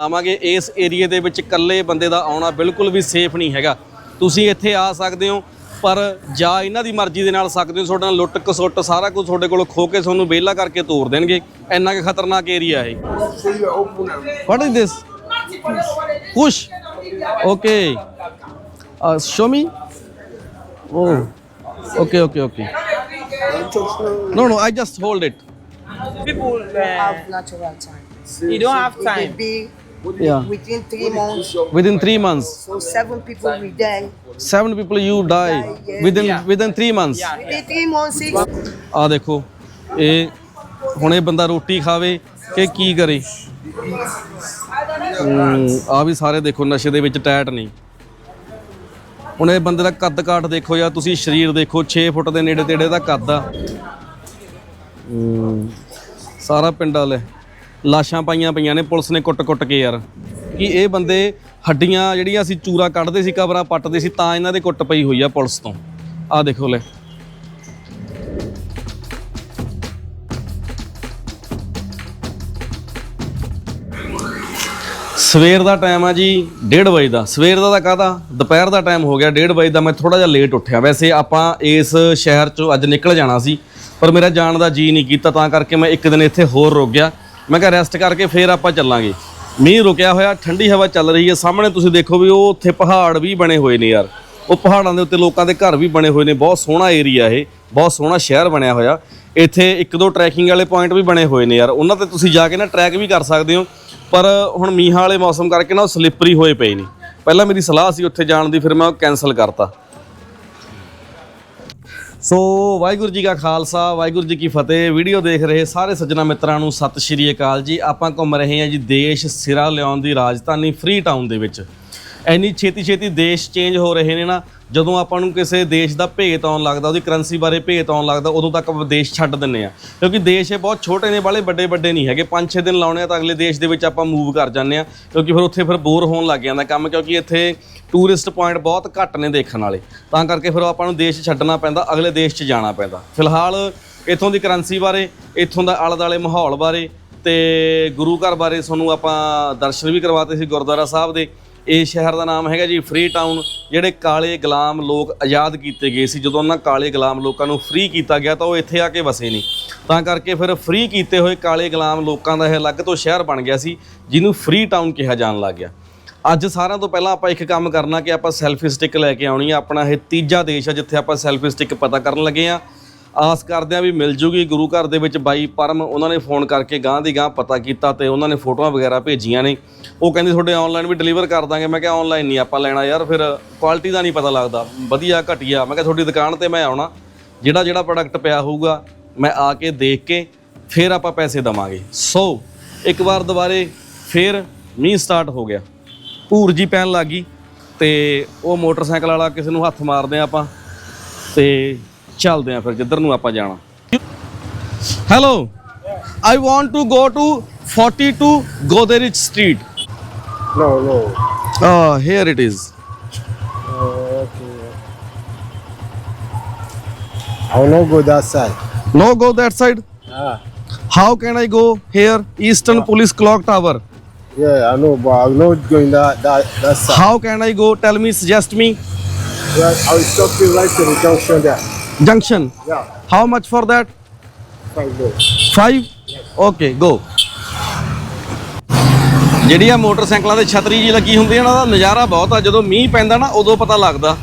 ਆਵਾਂਗੇ। ਇਸ ਏਰੀਏ ਦੇ ਵਿੱਚ ਇਕੱਲੇ ਬੰਦੇ ਦਾ ਆਉਣਾ ਬਿਲਕੁਲ ਵੀ ਸੇਫ ਨਹੀਂ ਹੈਗਾ। ਤੁਸੀਂ ਇੱਥੇ ਆ ਸਕਦੇ ਹੋ ਪਰ ਜਾਂ ਇਹਨਾਂ ਦੀ ਮਰਜ਼ੀ ਦੇ ਨਾਲ ਸਕਦੇ ਹੋ। ਤੁਹਾਡੇ ਨਾਲ ਲੁੱਟ ਕਸੁੱਟ ਸਾਰਾ ਕੁਝ ਤੁਹਾਡੇ ਕੋਲ ਖੋ ਕੇ ਤੁਹਾਨੂੰ ਵਿਹਲਾ ਕਰਕੇ ਤੋਰ ਦੇਣਗੇ। ਇੰਨਾ ਕਿ ਖਤਰਨਾਕ ਏਰੀਆ ਹੈ what is this push okay show me oh okay okay okay No, no, I just hold it. People, uh, have natural time. you don't have time. Yeah. within three months. Within three months, So seven people will die. seven people you die within within three months. Within three months, six. ਆ ਦੇਖੋ ਇਹ ਹੁਣ ਇਹ ਬੰਦਾ ਰੋਟੀ ਖਾਵੇ ਕਿ ਕੀ ਕਰੇ ਆ ਵੀ ਸਾਰੇ ਦੇਖੋ ਨਸ਼ੇ ਦੇ ਵਿੱਚ ਟੈਟ ਨਹੀਂ ਹੁਣ ਇਹ ਬੰਦੇ ਦਾ ਕੱਦ ਕਾਠ ਦੇਖੋ ਜਾਂ ਤੁਸੀਂ ਸਰੀਰ ਦੇਖੋ 6 ਫੁੱਟ ਦੇ ਨੇੜੇ ਤੇੜੇ ਦਾ ਕੱਦ ਆ ਹਮ, ਸਾਰਾ ਪਿੰਡ ਵਾਲੇ ਲਾਸ਼ਾਂ ਪਾਈਆਂ ਪਈਆਂ ਨੇ, ਪੁਲਿਸ ਨੇ ਕੁੱਟ-ਕੁੱਟ ਕੇ ਯਾਰ। ਕਿ ਇਹ ਬੰਦੇ ਹੱਡੀਆਂ ਜਿਹੜੀਆਂ ਅਸੀਂ ਚੂਰਾ ਕੱਢਦੇ ਸੀ, ਕਬਰਾਂ ਪੱਟਦੇ ਸੀ, ਤਾਂ ਇਹਨਾਂ ਦੇ ਕੁੱਟ ਪਈ ਹੋਈ ਆ ਪੁਲਿਸ ਤੋਂ। ਆਹ ਦੇਖੋ ਲੈ। ਸਵੇਰ ਦਾ ਟਾਈਮ ਆ ਜੀ 1:30 ਵਜੇ ਦਾ। ਸਵੇਰ ਦਾ ਤਾਂ ਕਾਹਦਾ? ਦੁਪਹਿਰ ਦਾ ਟਾਈਮ ਹੋ ਗਿਆ 1:30 ਵਜੇ ਦਾ। ਮੈਂ ਥੋੜਾ ਜਿਹਾ ਲੇਟ ਉੱਠਿਆ। ਵੈਸੇ ਆਪਾਂ ਇਸ ਸ਼ਹਿਰ ਚੋਂ ਅੱਜ ਨਿਕਲ ਜਾਣਾ ਸੀ, ਪਰ ਮੇਰਾ ਜਾਣ ਦਾ ਜੀ ਨਹੀਂ ਕੀਤਾ, ਤਾਂ ਕਰਕੇ ਮੈਂ ਇੱਕ ਦਿਨ ਇੱਥੇ ਹੋਰ ਰੁਕ ਗਿਆ। ਮੈਂ ਕਿਹਾ ਰੈਸਟ ਕਰਕੇ ਫੇਰ ਆਪਾਂ ਚੱਲਾਂਗੇ। ਮੀਂਹ ਰੁਕਿਆ ਹੋਇਆ, ਠੰਡੀ ਹਵਾ ਚੱਲ ਰਹੀ ਹੈ। ਸਾਹਮਣੇ ਤੁਸੀਂ ਦੇਖੋ ਵੀ ਉਹ ਉੱਥੇ ਪਹਾੜ ਵੀ ਬਣੇ ਹੋਏ ਨੇ ਯਾਰ। ਉਹ ਪਹਾੜਾਂ ਦੇ ਉੱਤੇ ਲੋਕਾਂ ਦੇ ਘਰ ਵੀ ਬਣੇ ਹੋਏ ਨੇ। ਬਹੁਤ ਸੋਹਣਾ ਏਰੀਆ ਇਹ। ਬਹੁਤ ਸੋਹਣਾ ਸ਼ਹਿਰ ਬਣਿਆ ਹੋਇਆ। ਇੱਥੇ ਇੱਕ ਦੋ ਟਰੈਕਿੰਗ ਵਾਲੇ ਪੁਆਇੰਟ ਵੀ ਬਣੇ ਹੋਏ ਨੇ ਯਾਰ। ਉਹਨਾਂ ਤੇ ਤੁਸੀਂ ਜਾ ਕੇ ਨਾ ਟਰੈਕ ਵੀ ਕਰ ਸਕਦੇ ਹੋ। ਪਰ ਹੁਣ ਮੀਂਹਾਂ ਵਾਲੇ ਮੌਸਮ ਕਰਕੇ ਨਾ ਉਹ ਸਲਿੱਪਰੀ ਹੋਏ ਪਏ ਨੇ। ਪਹਿਲਾਂ ਮੇਰੀ ਸਲਾਹ ਸੀ ਉੱਥੇ ਜਾਣ ਦੀ, ਫਿਰ ਮੈਂ ਉਹ ਕੈਨਸਲ ਕਰਤਾ। ਸੋ ਵਾਹਿਗੁਰੂ ਜੀ ਕਾ ਖਾਲਸਾ, ਵਾਹਿਗੁਰੂ ਜੀ ਕੀ ਫਤਿਹ। ਵੀਡੀਓ ਦੇਖ ਰਹੇ ਸਾਰੇ ਸੱਜਣਾ ਮਿੱਤਰਾਂ ਨੂੰ ਸਤਿ ਸ਼੍ਰੀ ਅਕਾਲ ਜੀ। ਆਪਾਂ ਘੁੰਮ ਰਹੇ ਹਾਂ ਜੀ ਦੇਸ਼ ਸਿਰਾ ਲਿਆਉਣ ਦੀ ਰਾਜਧਾਨੀ ਫਰੀ ਟਾਊਨ ਦੇ ਵਿੱਚ। ਐਨੀ ਛੇਤੀ ਛੇਤੀ ਦੇਸ਼ ਚੇਂਜ ਹੋ ਰਹੇ ਨੇ ਨਾ ਜਦੋਂ ਆਪਾਂ ਨੂੰ ਕਿਸੇ ਦੇਸ਼ ਦਾ ਭੇਤ ਆਉਣ ਲੱਗਦਾ, ਉਹਦੀ ਕਰੰਸੀ ਬਾਰੇ ਭੇਤ ਆਉਣ ਲੱਗਦਾ, ਉਦੋਂ ਤੱਕ ਆਪਾਂ ਦੇਸ਼ ਛੱਡ ਦਿੰਨੇ ਆ ਕਿਉਂਕਿ ਦੇਸ਼ ਇਹ ਬਹੁਤ ਛੋਟੇ ਨੇ ਬਾਲੇ ਵੱਡੇ ਵੱਡੇ ਨਹੀਂ ਹੈਗੇ। 5-6 ਦਿਨ ਲਾਉਣੇ ਆ ਤਾਂ ਅਗਲੇ ਦੇਸ਼ ਦੇ ਵਿੱਚ ਆਪਾਂ ਮੂਵ ਕਰ ਜਾਂਦੇ ਆ ਕਿਉਂਕਿ ਫਿਰ ਉੱਥੇ ਫਿਰ ਬੋਰ ਹੋਣ ਲੱਗ ਜਾਂਦਾ ਕੰਮ, ਕਿਉਂਕਿ ਇੱਥੇ ਟੂਰਿਸਟ ਪੁਆਇੰਟ ਬਹੁਤ ਘੱਟ ਨੇ ਦੇਖਣ ਵਾਲੇ। ਤਾਂ ਕਰਕੇ ਫਿਰ ਆਪਾਂ ਨੂੰ ਦੇਸ਼ ਛੱਡਣਾ ਪੈਂਦਾ, ਅਗਲੇ ਦੇਸ਼ 'ਚ ਜਾਣਾ ਪੈਂਦਾ। ਫਿਲਹਾਲ ਇੱਥੋਂ ਦੀ ਕਰੰਸੀ ਬਾਰੇ, ਇੱਥੋਂ ਦਾ ਆਲੇ ਦੁਆਲੇ ਮਾਹੌਲ ਬਾਰੇ ਤੇ ਗੁਰੂ ਘਰ ਬਾਰੇ ਤੁਹਾਨੂੰ ਆਪਾਂ ਦਰਸ਼ਨ ਵੀ ਕਰਵਾਤੇ ਸੀ ਗੁਰਦੁਆਰਾ ਸਾਹਿਬ ਦੇ। ਇਹ ਸ਼ਹਿਰ ਦਾ ਨਾਮ ਹੈਗਾ ਜੀ ਫ੍ਰੀ ਟਾਊਨ, ਜਿਹੜੇ ਕਾਲੇ ਗੁਲਾਮ ਲੋਕ ਆਜ਼ਾਦ ਕੀਤੇ ਗਏ ਸੀ, ਜਦੋਂ ਉਹਨਾਂ ਕਾਲੇ ਗੁਲਾਮ ਲੋਕਾਂ ਨੂੰ ਫ੍ਰੀ ਕੀਤਾ ਗਿਆ ਤਾਂ ਉਹ ਇੱਥੇ ਆ ਕੇ ਵਸੇ ਨਹੀਂ ਤਾਂ ਕਰਕੇ ਫਿਰ ਫ੍ਰੀ ਕੀਤੇ ਹੋਏ ਕਾਲੇ ਗੁਲਾਮ ਲੋਕਾਂ ਦਾ ਇਹ ਅਲੱਗ ਤੋਂ ਸ਼ਹਿਰ ਬਣ ਗਿਆ ਸੀ, ਜਿਹਨੂੰ ਫ੍ਰੀ ਟਾਊਨ ਕਿਹਾ ਜਾਣ ਲੱਗ ਗਿਆ। ਅੱਜ ਸਾਰਿਆਂ ਤੋਂ ਪਹਿਲਾਂ ਆਪਾਂ ਇੱਕ ਕੰਮ ਕਰਨਾ ਕਿ ਆਪਾਂ ਸੈਲਫੀ ਸਟਿੱਕ ਲੈ ਕੇ ਆਉਣੀ ਆ, ਆਪਣਾ ਇਹ ਤੀਜਾ ਦੇਸ਼ ਆ, ਜਿੱਥੇ ਆਪਾਂ ਸੈਲਫੀ ਸਟਿੱਕ ਪਤਾ ਕਰਨ ਲੱਗੇ ਆ। ਆਸ ਕਰਦੇ ਆ ਵੀ ਮਿਲ ਜੂਗੀ, ਗੁਰੂ ਘਰ ਦੇ ਵਿੱਚ ਬਾਈ ਪਰਮ, ਉਹਨਾਂ ਨੇ ਫੋਨ ਕਰਕੇ ਗਾਂ ਦੀ ਗਾਂ ਪਤਾ ਕੀਤਾ ਤੇ ਉਹਨਾਂ ਨੇ ਫੋਟੋਆਂ ਵਗੈਰਾ ਭੇਜੀਆਂ ਨੇ। ਉਹ ਕਹਿੰਦੇ ਤੁਹਾਡੇ ਆਨਲਾਈਨ ਵੀ ਡਿਲੀਵਰ ਕਰ ਦਾਂਗੇ। ਮੈਂ ਕਿਹਾ ਆਨਲਾਈਨ ਨਹੀਂ, ਆਪਾਂ ਲੈਣਾ ਯਾਰ, ਫਿਰ ਕੁਆਲਿਟੀ ਦਾ ਨਹੀਂ ਪਤਾ ਲੱਗਦਾ। ਵਧੀਆ, ਘਟੀਆ। ਮੈਂ ਕਿਹਾ ਤੁਹਾਡੀ ਦੁਕਾਨ ਤੇ ਮੈਂ ਆਉਣਾ। ਜਿਹੜਾ ਜਿਹੜਾ ਪ੍ਰੋਡਕਟ ਪਿਆ ਹੋਊਗਾ, ਮੈਂ ਆ ਕੇ ਦੇਖ ਕੇ ਫਿਰ ਆਪਾਂ ਪੈਸੇ ਦਵਾਂਗੇ। ਸੋ ਇੱਕ ਵਾਰ ਦੁਬਾਰੇ ਫਿਰ ਮੀਂਹ ਸਟਾਰਟ ਹੋ ਗਿਆ। ਭੂਰ ਜੀ ਪੈਣ ਲੱਗੀ ਤੇ ਉਹ ਮੋਟਰਸਾਈਕਲ ਵਾਲਾ ਕਿਸੇ ਨੂੰ ਹੱਥ ਮਾਰਦੇ ਆ ਆਪਾਂ ਤੇ ਚੱਲਦੇ ਆ ਫਿਰ, ਜਿੱਧਰ ਨੂੰ ਆਪਾਂ ਜਾਣਾ। Hello I want to go to 42 Goderich street No, no. Oh, here it is. Uh, okay. I will not go that side. No, go that side. Ah. How can I go here? Eastern Police Clock Tower. Yeah, I know, but I will not going that that, that side. How can I go? Tell me, suggest me. Yeah, I will stop you right to the junction there. Junction. Yeah, How much for that? Five go. Five? Okay, go. ਜਿਹੜੀ ਆ ਮੋਟਰਸਾਈਕਲਾਂ ਤੇ ਛਤਰੀ ਜੀ ਲੱਗੀ ਹੁੰਦੀ ਹੈ ਨਾ, ਉਹਦਾ ਨਜ਼ਾਰਾ ਬਹੁਤ ਆ। ਜਦੋਂ ਮੀਂਹ ਪੈਂਦਾ ਨਾ, ਉਦੋਂ ਪਤਾ ਲੱਗਦਾ।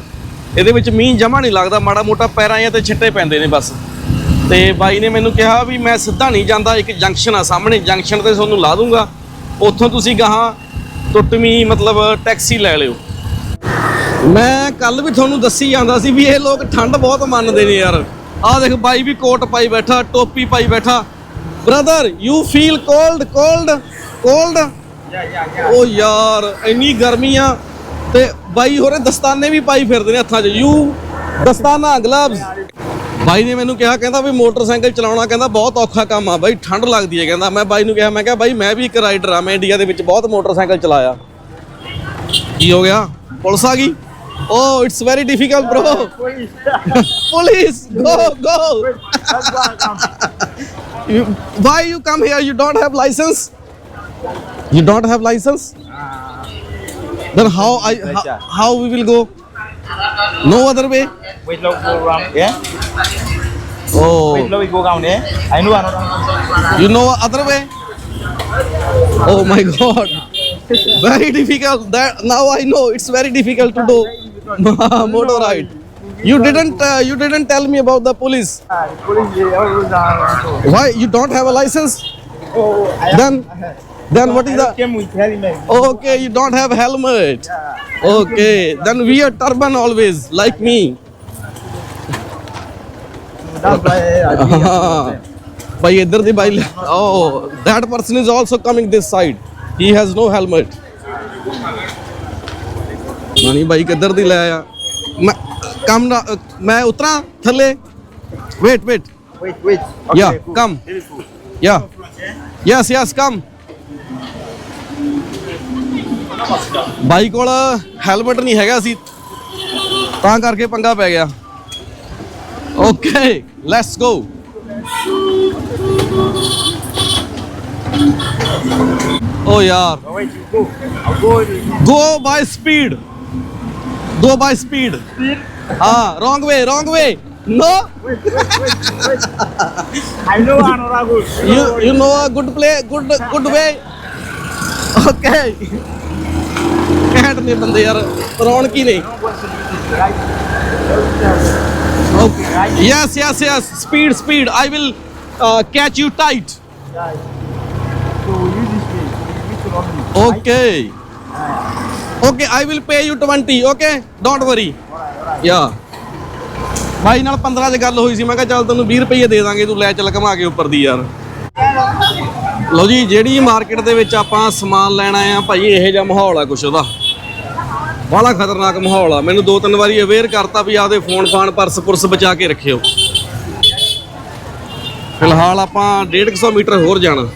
ਇਹਦੇ ਵਿੱਚ ਮੀਂਹ ਜਮਾ ਨਹੀਂ ਲੱਗਦਾ, ਮਾੜਾ ਮੋਟਾ ਪੈਰਾਂ ਜਾਂ 'ਤੇ ਛਿੱਟੇ ਪੈਂਦੇ ਨੇ ਬਸ। ਤੇ ਬਾਈ ਨੇ ਮੈਨੂੰ ਕਿਹਾ ਵੀ ਮੈਂ ਸਿੱਧਾ ਨਹੀਂ ਜਾਂਦਾ, ਇੱਕ ਜੰਕਸ਼ਨ ਆ ਸਾਹਮਣੇ, ਜੰਕਸ਼ਨ ਤੇ ਤੁਹਾਨੂੰ ਲਾ ਦੂੰਗਾ। ਉੱਥੋਂ ਤੁਸੀਂ ਗਾਹਾਂ ਟੁੱਟਵੀਂ ਮਤਲਬ ਟੈਕਸੀ ਲੈ ਲਿਓ। ਮੈਂ ਕੱਲ ਵੀ ਤੁਹਾਨੂੰ ਦੱਸੀ ਜਾਂਦਾ ਸੀ ਵੀ ਇਹ ਲੋਕ ਠੰਡ ਬਹੁਤ ਮੰਨਦੇ ਨੇ ਯਾਰ। ਆਹ ਦੇਖ, ਬਾਈ ਵੀ ਕੋਟ ਪਾਈ ਬੈਠਾ, ਟੋਪੀ ਪਾਈ ਬੈਠਾ। Brother you feel cold cold cold oh ਯਾਰ ਇੰਨੀ ਗਰਮੀ ਆ ਤੇ ਬਾਈ ਹੋਰੇ ਦਸਤਾਨੇ ਵੀ ਪਾਈ ਫਿਰਦੇ ਨੇ ਹੱਥਾਂ 'ਚ। ਯੂ ਦਸਤਾਨਾ ਗਲਵਸ ਬਾਈ ਨੇ ਮੈਨੂੰ ਕਿਹਾ ਕਹਿੰਦਾ ਵੀ ਮੋਟਰਸਾਈਕਲ ਚਲਾਉਣਾ ਕਹਿੰਦਾ ਬਹੁਤ ਔਖਾ ਕੰਮ ਆ ਬਾਈ ਠੰਡ ਲੱਗਦੀ ਹੈ ਕਹਿੰਦਾ। ਮੈਂ ਬਾਈ ਨੂੰ ਕਿਹਾ ਮੈਂ ਕਿਹਾ ਬਾਈ ਮੈਂ ਵੀ ਇੱਕ ਰਾਈਡਰ ਆ ਮੈਂ ਇੰਡੀਆ ਦੇ ਵਿੱਚ ਬਹੁਤ ਮੋਟਰਸਾਈਕਲ ਚਲਾਇਆ। ਕੀ ਹੋ ਗਿਆ? ਪੁਲਿਸ ਆ ਗਈ? ਓ it's very difficult bro police go go why you come here you don't have licence You don't have license? Then how I how, how we will go? No other way? Wait long go around. Yeah. Wait Oh, long we go down there. I know another. you know other way? Oh my God, very difficult. That now I know it's very difficult to do motor ride. You didn't uh, you didn't tell me about the police. Down. Why you don't have a license? Oh, I Then then what is the came with helmet. Okay, you don't have helmet. Okay, then wear turban always, like me. That's why I ਭਾਈ ਇੱਧਰ ਦੀ ਬਾਈ ਓ that person is also coming this side. He has no helmet. Mani ਬਾਈ ਕਿੱਧਰ ਦੀ ਲੈ ਆ ਮੈਂ ਕੰਮ ਨਾ ਮੈਂ ਉਤਰਾਂ ਥੱਲੇ wait wait Wait, wait. Yeah, come. Yeah. Yes, yes, come. ਬਾਈ ਕੋਲ ਹੈਲਮਟ ਨਹੀਂ ਹੈਗਾ ਸੀ। ਤਾਂ ਕਰਕੇ ਪੰਗਾ ਪੈ ਗਿਆ। ਓਕੇ ਲੈਟਸ ਗੋ ਓ ਯਾਰ। Oh, wait, you go. I'll go. Go by speed go ਬਾਈ ਸਪੀਡ ਹਾਂ wrong way wrong way no I know another good. ਘੱਟ ਨੇ ਬੰਦੇ ਯਾਰ ਰੌਣਕ ਹੀ ਨਹੀਂ okay yes yes yes speed speed I will catch you tight okay okay I will pay you 20 okay don't worry yeah ਭਾਈ ਨਾਲ 15 ਚ ਗੱਲ ਹੋਈ ਸੀ ਮੈਂ ਕਿਹਾ ਚੱਲ ਤੈਨੂੰ 20 ਰੁਪਏ ਦੇ ਦਾਂਗੇ ਤੂੰ ਲੈ ਚੱਲ ਘਮਾ ਕੇ ਉੱਪਰ ਦੀ ਯਾਰ ਲਓ ਜੀ ਜਿਹੜੀ ਮਾਰਕੀਟ ਦੇ ਵਿੱਚ ਆਪਾਂ ਸਮਾਨ ਲੈਣਾ ਆ ਭਾਈ ਇਹੋ ਜਿਹਾ ਮਾਹੌਲ ਆ ਕੁਛ ਉਹਦਾ ਬੜਾ ਖਤਰਨਾਕ ਮਾਹੌਲ ਆ। ਮੈਨੂੰ ਦੋ ਤਿੰਨ ਵਾਰੀ ਅਵੇਅਰ ਕਰਤਾ ਵੀ ਆਪਦੇ ਫੋਨ ਫਾਨ ਪਰਸ ਪੁਰਸ ਬਚਾ ਕੇ ਰੱਖਿਓ। ਫਿਲਹਾਲ ਆਪਾਂ 150 ਮੀਟਰ ਹੋਰ ਜਾਣਾ।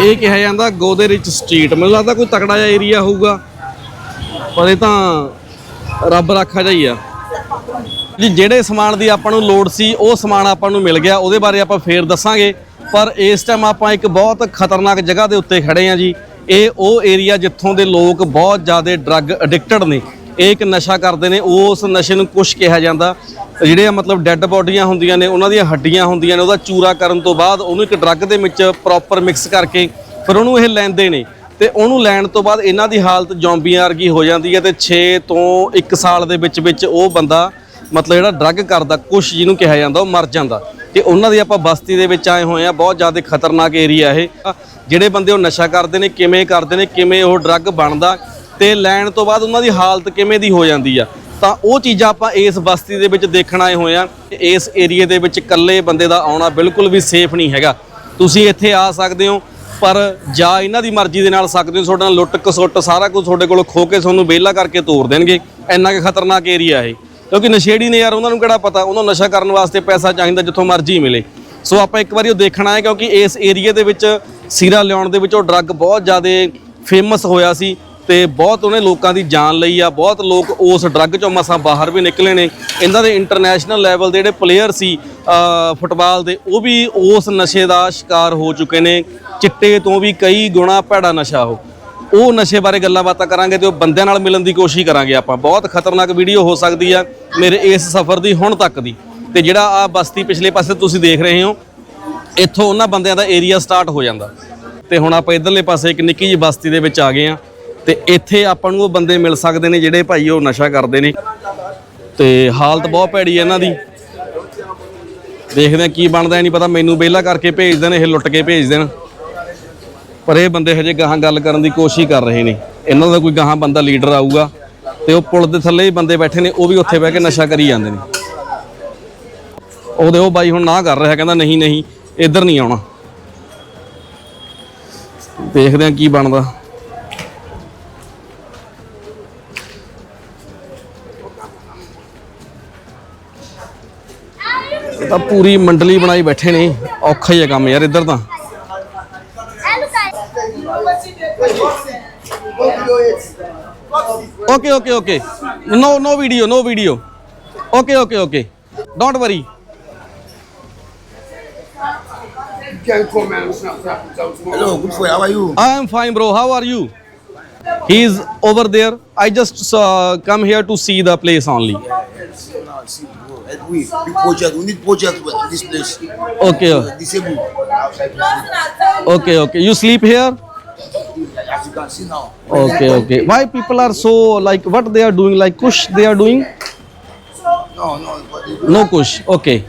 ਇਹ ਕਿਹਾ ਜਾਂਦਾ ਗੋਦੇ ਰਿਚ ਸਟਰੀਟ। ਮੈਨੂੰ ਲੱਗਦਾ ਕੋਈ ਤਕੜਾ ਜਿਹਾ ਏਰੀਆ ਹੋਊਗਾ। ਪਰ ਇਹ ਤਾਂ ਰੱਬ ਰਾਖਾ ਜਿਹਾ ਹੀ ਆ। ਜੀ, ਜਿਹੜੇ ਸਮਾਨ ਦੀ ਆਪਾਂ ਨੂੰ ਲੋੜ ਸੀ, ਉਹ ਸਮਾਨ ਆਪਾਂ ਨੂੰ ਮਿਲ ਗਿਆ। ਉਹਦੇ ਬਾਰੇ ਆਪਾਂ ਫੇਰ ਦੱਸਾਂਗੇ। ਪਰ ਇਸ ਟਾਈਮ ਆਪਾਂ ਇੱਕ ਬਹੁਤ ਖਤਰਨਾਕ ਜਗ੍ਹਾ ਦੇ ਉੱਤੇ ਖੜੇ ਆ ਜੀ। ਇਹ ਉਹ ਏਰੀਆ ਜਿੱਥੋਂ ਦੇ ਲੋਕ ਬਹੁਤ ਜ਼ਿਆਦਾ ਡਰੱਗ ਐਡਿਕਟਡ ਨੇ। ਇਹ ਇੱਕ ਨਸ਼ਾ ਕਰਦੇ ਨੇ, ਉਸ ਨਸ਼ੇ ਨੂੰ ਕੁਛ ਕਿਹਾ ਜਾਂਦਾ। ਜਿਹੜੇ ਮਤਲਬ ਡੈੱਡ ਬੋਡੀਆਂ ਹੁੰਦੀਆਂ ਨੇ, ਉਹਨਾਂ ਦੀਆਂ ਹੱਡੀਆਂ ਹੁੰਦੀਆਂ ਨੇ, ਉਹਦਾ ਚੂਰਾ ਕਰਨ ਤੋਂ ਬਾਅਦ ਉਹਨੂੰ ਇੱਕ ਡਰੱਗ ਦੇ ਵਿੱਚ ਪ੍ਰੋਪਰ ਮਿਕਸ ਕਰਕੇ ਫਿਰ ਉਹਨੂੰ ਇਹ ਲੈਂਦੇ ਨੇ। ਤੇ ਉਹਨੂੰ ਲੈਣ ਤੋਂ ਬਾਅਦ ਇਹਨਾਂ ਦੀ ਹਾਲਤ ਜ਼ੋਂਬੀਆਂ ਵਰਗੀ ਹੋ ਜਾਂਦੀ ਹੈ ਤੇ 6 ਤੋਂ 1 ਸਾਲ ਦੇ ਵਿੱਚ ਵਿੱਚ ਉਹ ਬੰਦਾ ਮਤਲਬ ਜਿਹੜਾ ਡਰੱਗ ਕਰਦਾ, ਕੁਛ ਜਿਹਨੂੰ ਕਿਹਾ ਜਾਂਦਾ, ਉਹ ਮਰ ਜਾਂਦਾ। ਤੇ ਉਹਨਾਂ ਦੀ ਆਪਾਂ ਬਸਤੀ ਦੇ ਵਿੱਚ ਆਏ ਹੋਏ ਆ, ਬਹੁਤ ਜ਼ਿਆਦਾ ਖਤਰਨਾਕ ਏਰੀਆ ਇਹ। ਜਿਹੜੇ ਬੰਦੇ ਉਹ ਨਸ਼ਾ ਕਰਦੇ ਨੇ, ਕਿਵੇਂ ਕਰਦੇ ਨੇ, ਕਿਵੇਂ ਉਹ ਡਰੱਗ ਬਣਦਾ ਤੇ ਲੈਣ ਤੋਂ ਬਾਅਦ ਉਹਨਾਂ ਦੀ ਹਾਲਤ ਕਿਵੇਂ ਦੀ ਹੋ ਜਾਂਦੀ ਆ। ਤਾਂ ਉਹ ਚੀਜ਼ਾਂ ਆਪਾਂ ਇਸ ਬਸਤੀ ਦੇ ਵਿੱਚ ਦੇਖਣ ਆਏ ਹੋਏ ਆ। ਇਸ ਏਰੀਏ ਦੇ ਵਿੱਚ ਇਕੱਲੇ ਬੰਦੇ ਦਾ ਆਉਣਾ ਬਿਲਕੁਲ ਵੀ ਸੇਫ ਨਹੀਂ ਹੈਗਾ। ਤੁਸੀਂ ਇੱਥੇ ਆ ਸਕਦੇ ਹੋ, ਪਰ ਜਾਂ ਇਹਨਾਂ ਦੀ ਮਰਜ਼ੀ ਦੇ ਨਾਲ ਸਕਦੇ ਹੋ, ਤੁਹਾਡਾ ਲੁੱਟ ਕਸੁੱਟ ਸਾਰਾ ਕੁਝ ਤੁਹਾਡੇ ਕੋਲ ਖੋ ਕੇ ਤੁਹਾਨੂੰ ਵਿਹਲਾ ਕਰਕੇ ਤੋਰ ਦੇਣਗੇ। ਇੰਨਾ ਕਿ ਖਤਰਨਾਕ ਏਰੀਆ ਹੈ ਕਿਉਂਕਿ ਨਸ਼ੇੜੀ ਨੇ ਯਾਰ ਉਹਨਾਂ ਨੂੰ ਕਿਹੜਾ ਪਤਾ? ਉਹਨਾਂ ਨਸ਼ਾ ਕਰਨ ਵਾਸਤੇ ਪੈਸਾ ਚਾਹੀਦਾ ਜਿੱਥੋਂ ਮਰਜ਼ੀ ਮਿਲੇ। ਸੋ ਆਪਾਂ ਇੱਕ ਵਾਰੀ ਉਹ ਦੇਖਣਾ ਹੈ ਕਿਉਂਕਿ ਇਸ ਏਰੀਆ ਦੇ ਵਿੱਚ, ਸੀਰਾ ਲਿਆਉਣ ਦੇ ਵਿੱਚ ਉਹ ਡਰੱਗ ਬਹੁਤ ਜ਼ਿਆਦਾ ਫੇਮਸ ਹੋਇਆ ਸੀ ਤੇ ਬਹੁਤ ਉਹਨੇ ਲੋਕਾਂ ਦੀ ਜਾਨ ਲਈ ਆ, ਬਹੁਤ ਲੋਕ ਉਸ ਡਰੱਗ ਚੋਂ ਮਸਾਂ ਬਾਹਰ ਵੀ ਨਿਕਲੇ ਨੇ। ਇਹਨਾਂ ਦੇ ਇੰਟਰਨੈਸ਼ਨਲ ਲੈਵਲ ਦੇ ਜਿਹੜੇ ਪਲੇਅਰ ਸੀ ਫੁੱਟਬਾਲ ਦੇ, ਉਹ ਵੀ ਉਸ ਨਸ਼ੇ ਦਾ ਸ਼ਿਕਾਰ ਹੋ ਚੁੱਕੇ ਨੇ। ਚਿੱਟੇ ਤੋਂ ਵੀ ਕਈ ਗੁਣਾ ਭੈੜਾ ਨਸ਼ਾ ਉਹ। ਉਹ ਨਸ਼ੇ ਬਾਰੇ ਗੱਲਾਂ ਬਾਤਾਂ ਕਰਾਂਗੇ ਤੇ ਉਹ ਬੰਦਿਆਂ ਨਾਲ ਮਿਲਣ ਦੀ ਕੋਸ਼ਿਸ਼ ਕਰਾਂਗੇ ਆਪਾਂ। ਬਹੁਤ ਖਤਰਨਾਕ ਵੀਡੀਓ ਹੋ ਸਕਦੀ ਆ ਮੇਰੇ ਇਸ ਸਫ਼ਰ ਦੀ, ਹੁਣ ਤੱਕ ਦੀ। ਤੇ ਜਿਹੜਾ ਆ ਬਸਤੀ ਪਿਛਲੇ ਪਾਸੇ ਤੁਸੀਂ ਦੇਖ ਰਹੇ ਹੋ, ਇੱਥੋਂ ਉਹਨਾਂ ਬੰਦਿਆਂ ਦਾ ਏਰੀਆ ਸਟਾਰਟ ਹੋ ਜਾਂਦਾ। ਤੇ ਹੁਣ ਆਪਾਂ ਇਧਰਲੇ ਪਾਸੇ ਇੱਕ ਨਿੱਕੀ ਜਿਹੀ ਬਸਤੀ ਦੇ ਵਿੱਚ ਆ ਗਏ ਆ। ਤੇ ਇੱਥੇ ਆਪਾਂ ਨੂੰ ਉਹ ਬੰਦੇ ਮਿਲ ਸਕਦੇ ਨੇ ਜਿਹੜੇ ਭਾਈ ਉਹ ਨਸ਼ਾ ਕਰਦੇ ਨੇ। ਤੇ ਹਾਲਤ ਬਹੁਤ ਭੈੜੀ ਹੈ ਇਹਨਾਂ ਦੀ। ਦੇਖਦੇ ਆ ਕੀ ਬਣਦਾ ਨਹੀਂ ਪਤਾ। ਮੈਨੂੰ ਵਿਹਲਾ ਕਰਕੇ ਭੇਜ ਦੇਣ, ਇਹ ਲੁੱਟ ਕੇ ਭੇਜ ਦੇਣ। ਪਰ ਇਹ ਬੰਦੇ ਹਜੇ ਗਾਹਾਂ ਗੱਲ ਕਰਨ ਦੀ ਕੋਸ਼ਿਸ਼ ਕਰ ਰਹੇ ਨੇ। ਇਹਨਾਂ ਦਾ ਕੋਈ ਗਾਹਾਂ ਬੰਦਾ ਲੀਡਰ ਆਊਗਾ ਤੇ ਉਹ ਪੁਲ ਦੇ ਥੱਲੇ ਹੀ ਬੰਦੇ ਬੈਠੇ ਨੇ, ਉਹ ਵੀ ਉੱਥੇ ਬਹਿ ਕੇ ਨਸ਼ਾ ਕਰੀ ਜਾਂਦੇ ਨੇ। ਉਹਦੇ ਉਹ ਬਾਈ ਹੁਣ ਨਾ ਕਰ ਰਿਹਾ, ਕਹਿੰਦਾ ਨਹੀਂ ਨਹੀਂ, ਇੱਧਰ ਨਹੀਂ ਆਉਣਾ। ਦੇਖਦੇ ਆ ਕੀ ਬਣਦਾ। ਤਾਂ ਪੂਰੀ ਮੰਡਲੀ ਬਣਾਈ ਬੈਠੇ ਨੇ, ਔਖਾ ਹੀ ਹੈ ਕੰਮ ਯਾਰ ਇੱਧਰ ਤਾਂ। Okay, okay, okay. No, no video, no video. Okay, okay, okay. Don't worry. Hello, good for you. How are you? I am fine, bro. How are you? He is over there. I just uh, come here to see the place only. Now, see, bro. help We project. We need project in this place. Okay, Disabled. Okay, okay. You sleep here? As you can see now. Okay, okay. Why people are so like what they are doing? Like kush they are doing? No, no. No kush. Okay,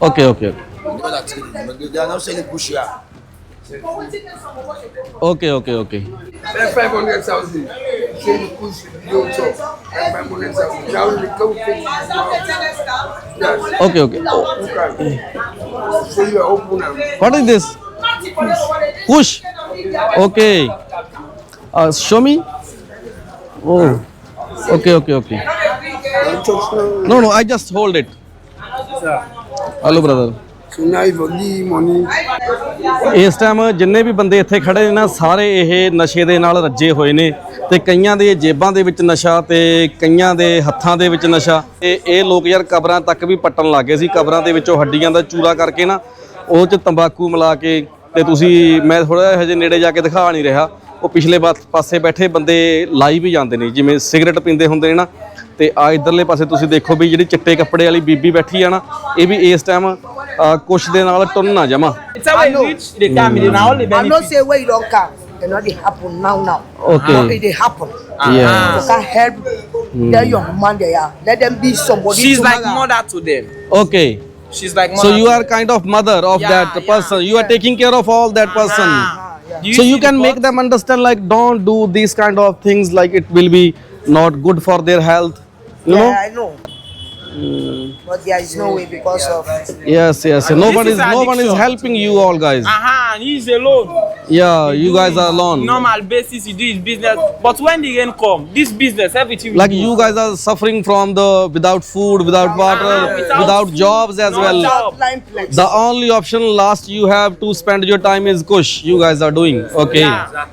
okay, okay, they, are not selling. They- they are not selling push here. okay, okay, okay. That 500,000. Say the push, you don't talk. That 500,000. Now the couple things. Okay, okay. Okay. So you are open now. What is this? Kush. Okay. Uh, show me. Oh. Okay, okay, okay. No, no. I just hold it. Hello, brother. ਇਸ time ਜਿੰਨੇ ਵੀ ਬੰਦੇ ਇੱਥੇ ਖੜੇ ਨੇ ਨਾ ਸਾਰੇ ਇਹ ਨਸ਼ੇ ਦੇ ਨਾਲ ਰੱਜੇ ਹੋਏ ਨੇ ਤੇ ਕਈਆਂ ਦੇ ਜੇਬਾਂ ਦੇ ਵਿੱਚ ਨਸ਼ਾ ਤੇ ਕਈਆਂ ਦੇ ਹੱਥਾਂ ਦੇ ਵਿੱਚ ਨਸ਼ਾ ਤੇ ਇਹ ਲੋਕ ਯਾਰ ਕਬਰਾਂ ਤੱਕ ਵੀ ਪੱਟਣ ਲੱਗੇ ਸੀ ਕਬਰਾਂ ਦੇ ਵਿੱਚੋਂ ਹੱਡੀਆਂ ਦਾ ਚੂਰਾ ਕਰਕੇ ਨਾ ਉਹ ਚ ਤੰਬਾਕੂ ਮਿਲਾ ਕੇ ਤੇ ਤੁਸੀਂ ਮੈਂ ਥੋੜਾ ਹਜੇ ਨੇੜੇ ਜਾ ਕੇ ਦਿਖਾ ਨਹੀਂ ਰਿਹਾ ਉਹ ਪਿਛਲੇ ਪਾਸੇ ਬੈਠੇ ਬੰਦੇ ਲਾਈ ਵੀ ਜਾਂਦੇ ਨੇ ਜਿਵੇਂ ਸਿਗਰਟ ਪੀਂਦੇ ਹੁੰਦੇ ਨੇ ਨਾ ਤੇ ਆ ਇਧਰਲੇ ਪਾਸੇ ਤੁਸੀਂ ਦੇਖੋ ਵੀ ਜਿਹੜੀ ਚਿੱਟੇ ਕੱਪੜੇ ਵਾਲੀ ਬੀਬੀ ਬੈਠੀ ਆ ਨਾ ਇਹ ਵੀ ਇਸ ਟਾਈਮ ਕੁਛ ਦੇ ਨਾਲ ਟੁੰਨ ਨਾ ਜਮਾ It's how we reach the come, they now only I know benefit. say where you don't come. You know they happen now now. Okay. But it they happen. Yeah. You can help that young man there. Let them be somebody. She's like tomorrow. mother to them. Okay. She's like mother. So you are kind of mother of Yeah, that yeah, person. You are taking care of all that person. Ah. Do So see you the can make them understand like don't do these kind of things like it will be not good for their health. You Yeah, know? I know. But there is no way because of Yes, yes. No one This is is no one is helping you all guys. Uh-huh, and he's alone. Yeah, you guys are alone. Normal basis, you do his business. But when the end come, this business, everything. we Like do. you guys are suffering from the without food, without water, without without food, jobs as no well. job. The only option last you have to spend your time is kush. You guys are doing okay. Yeah.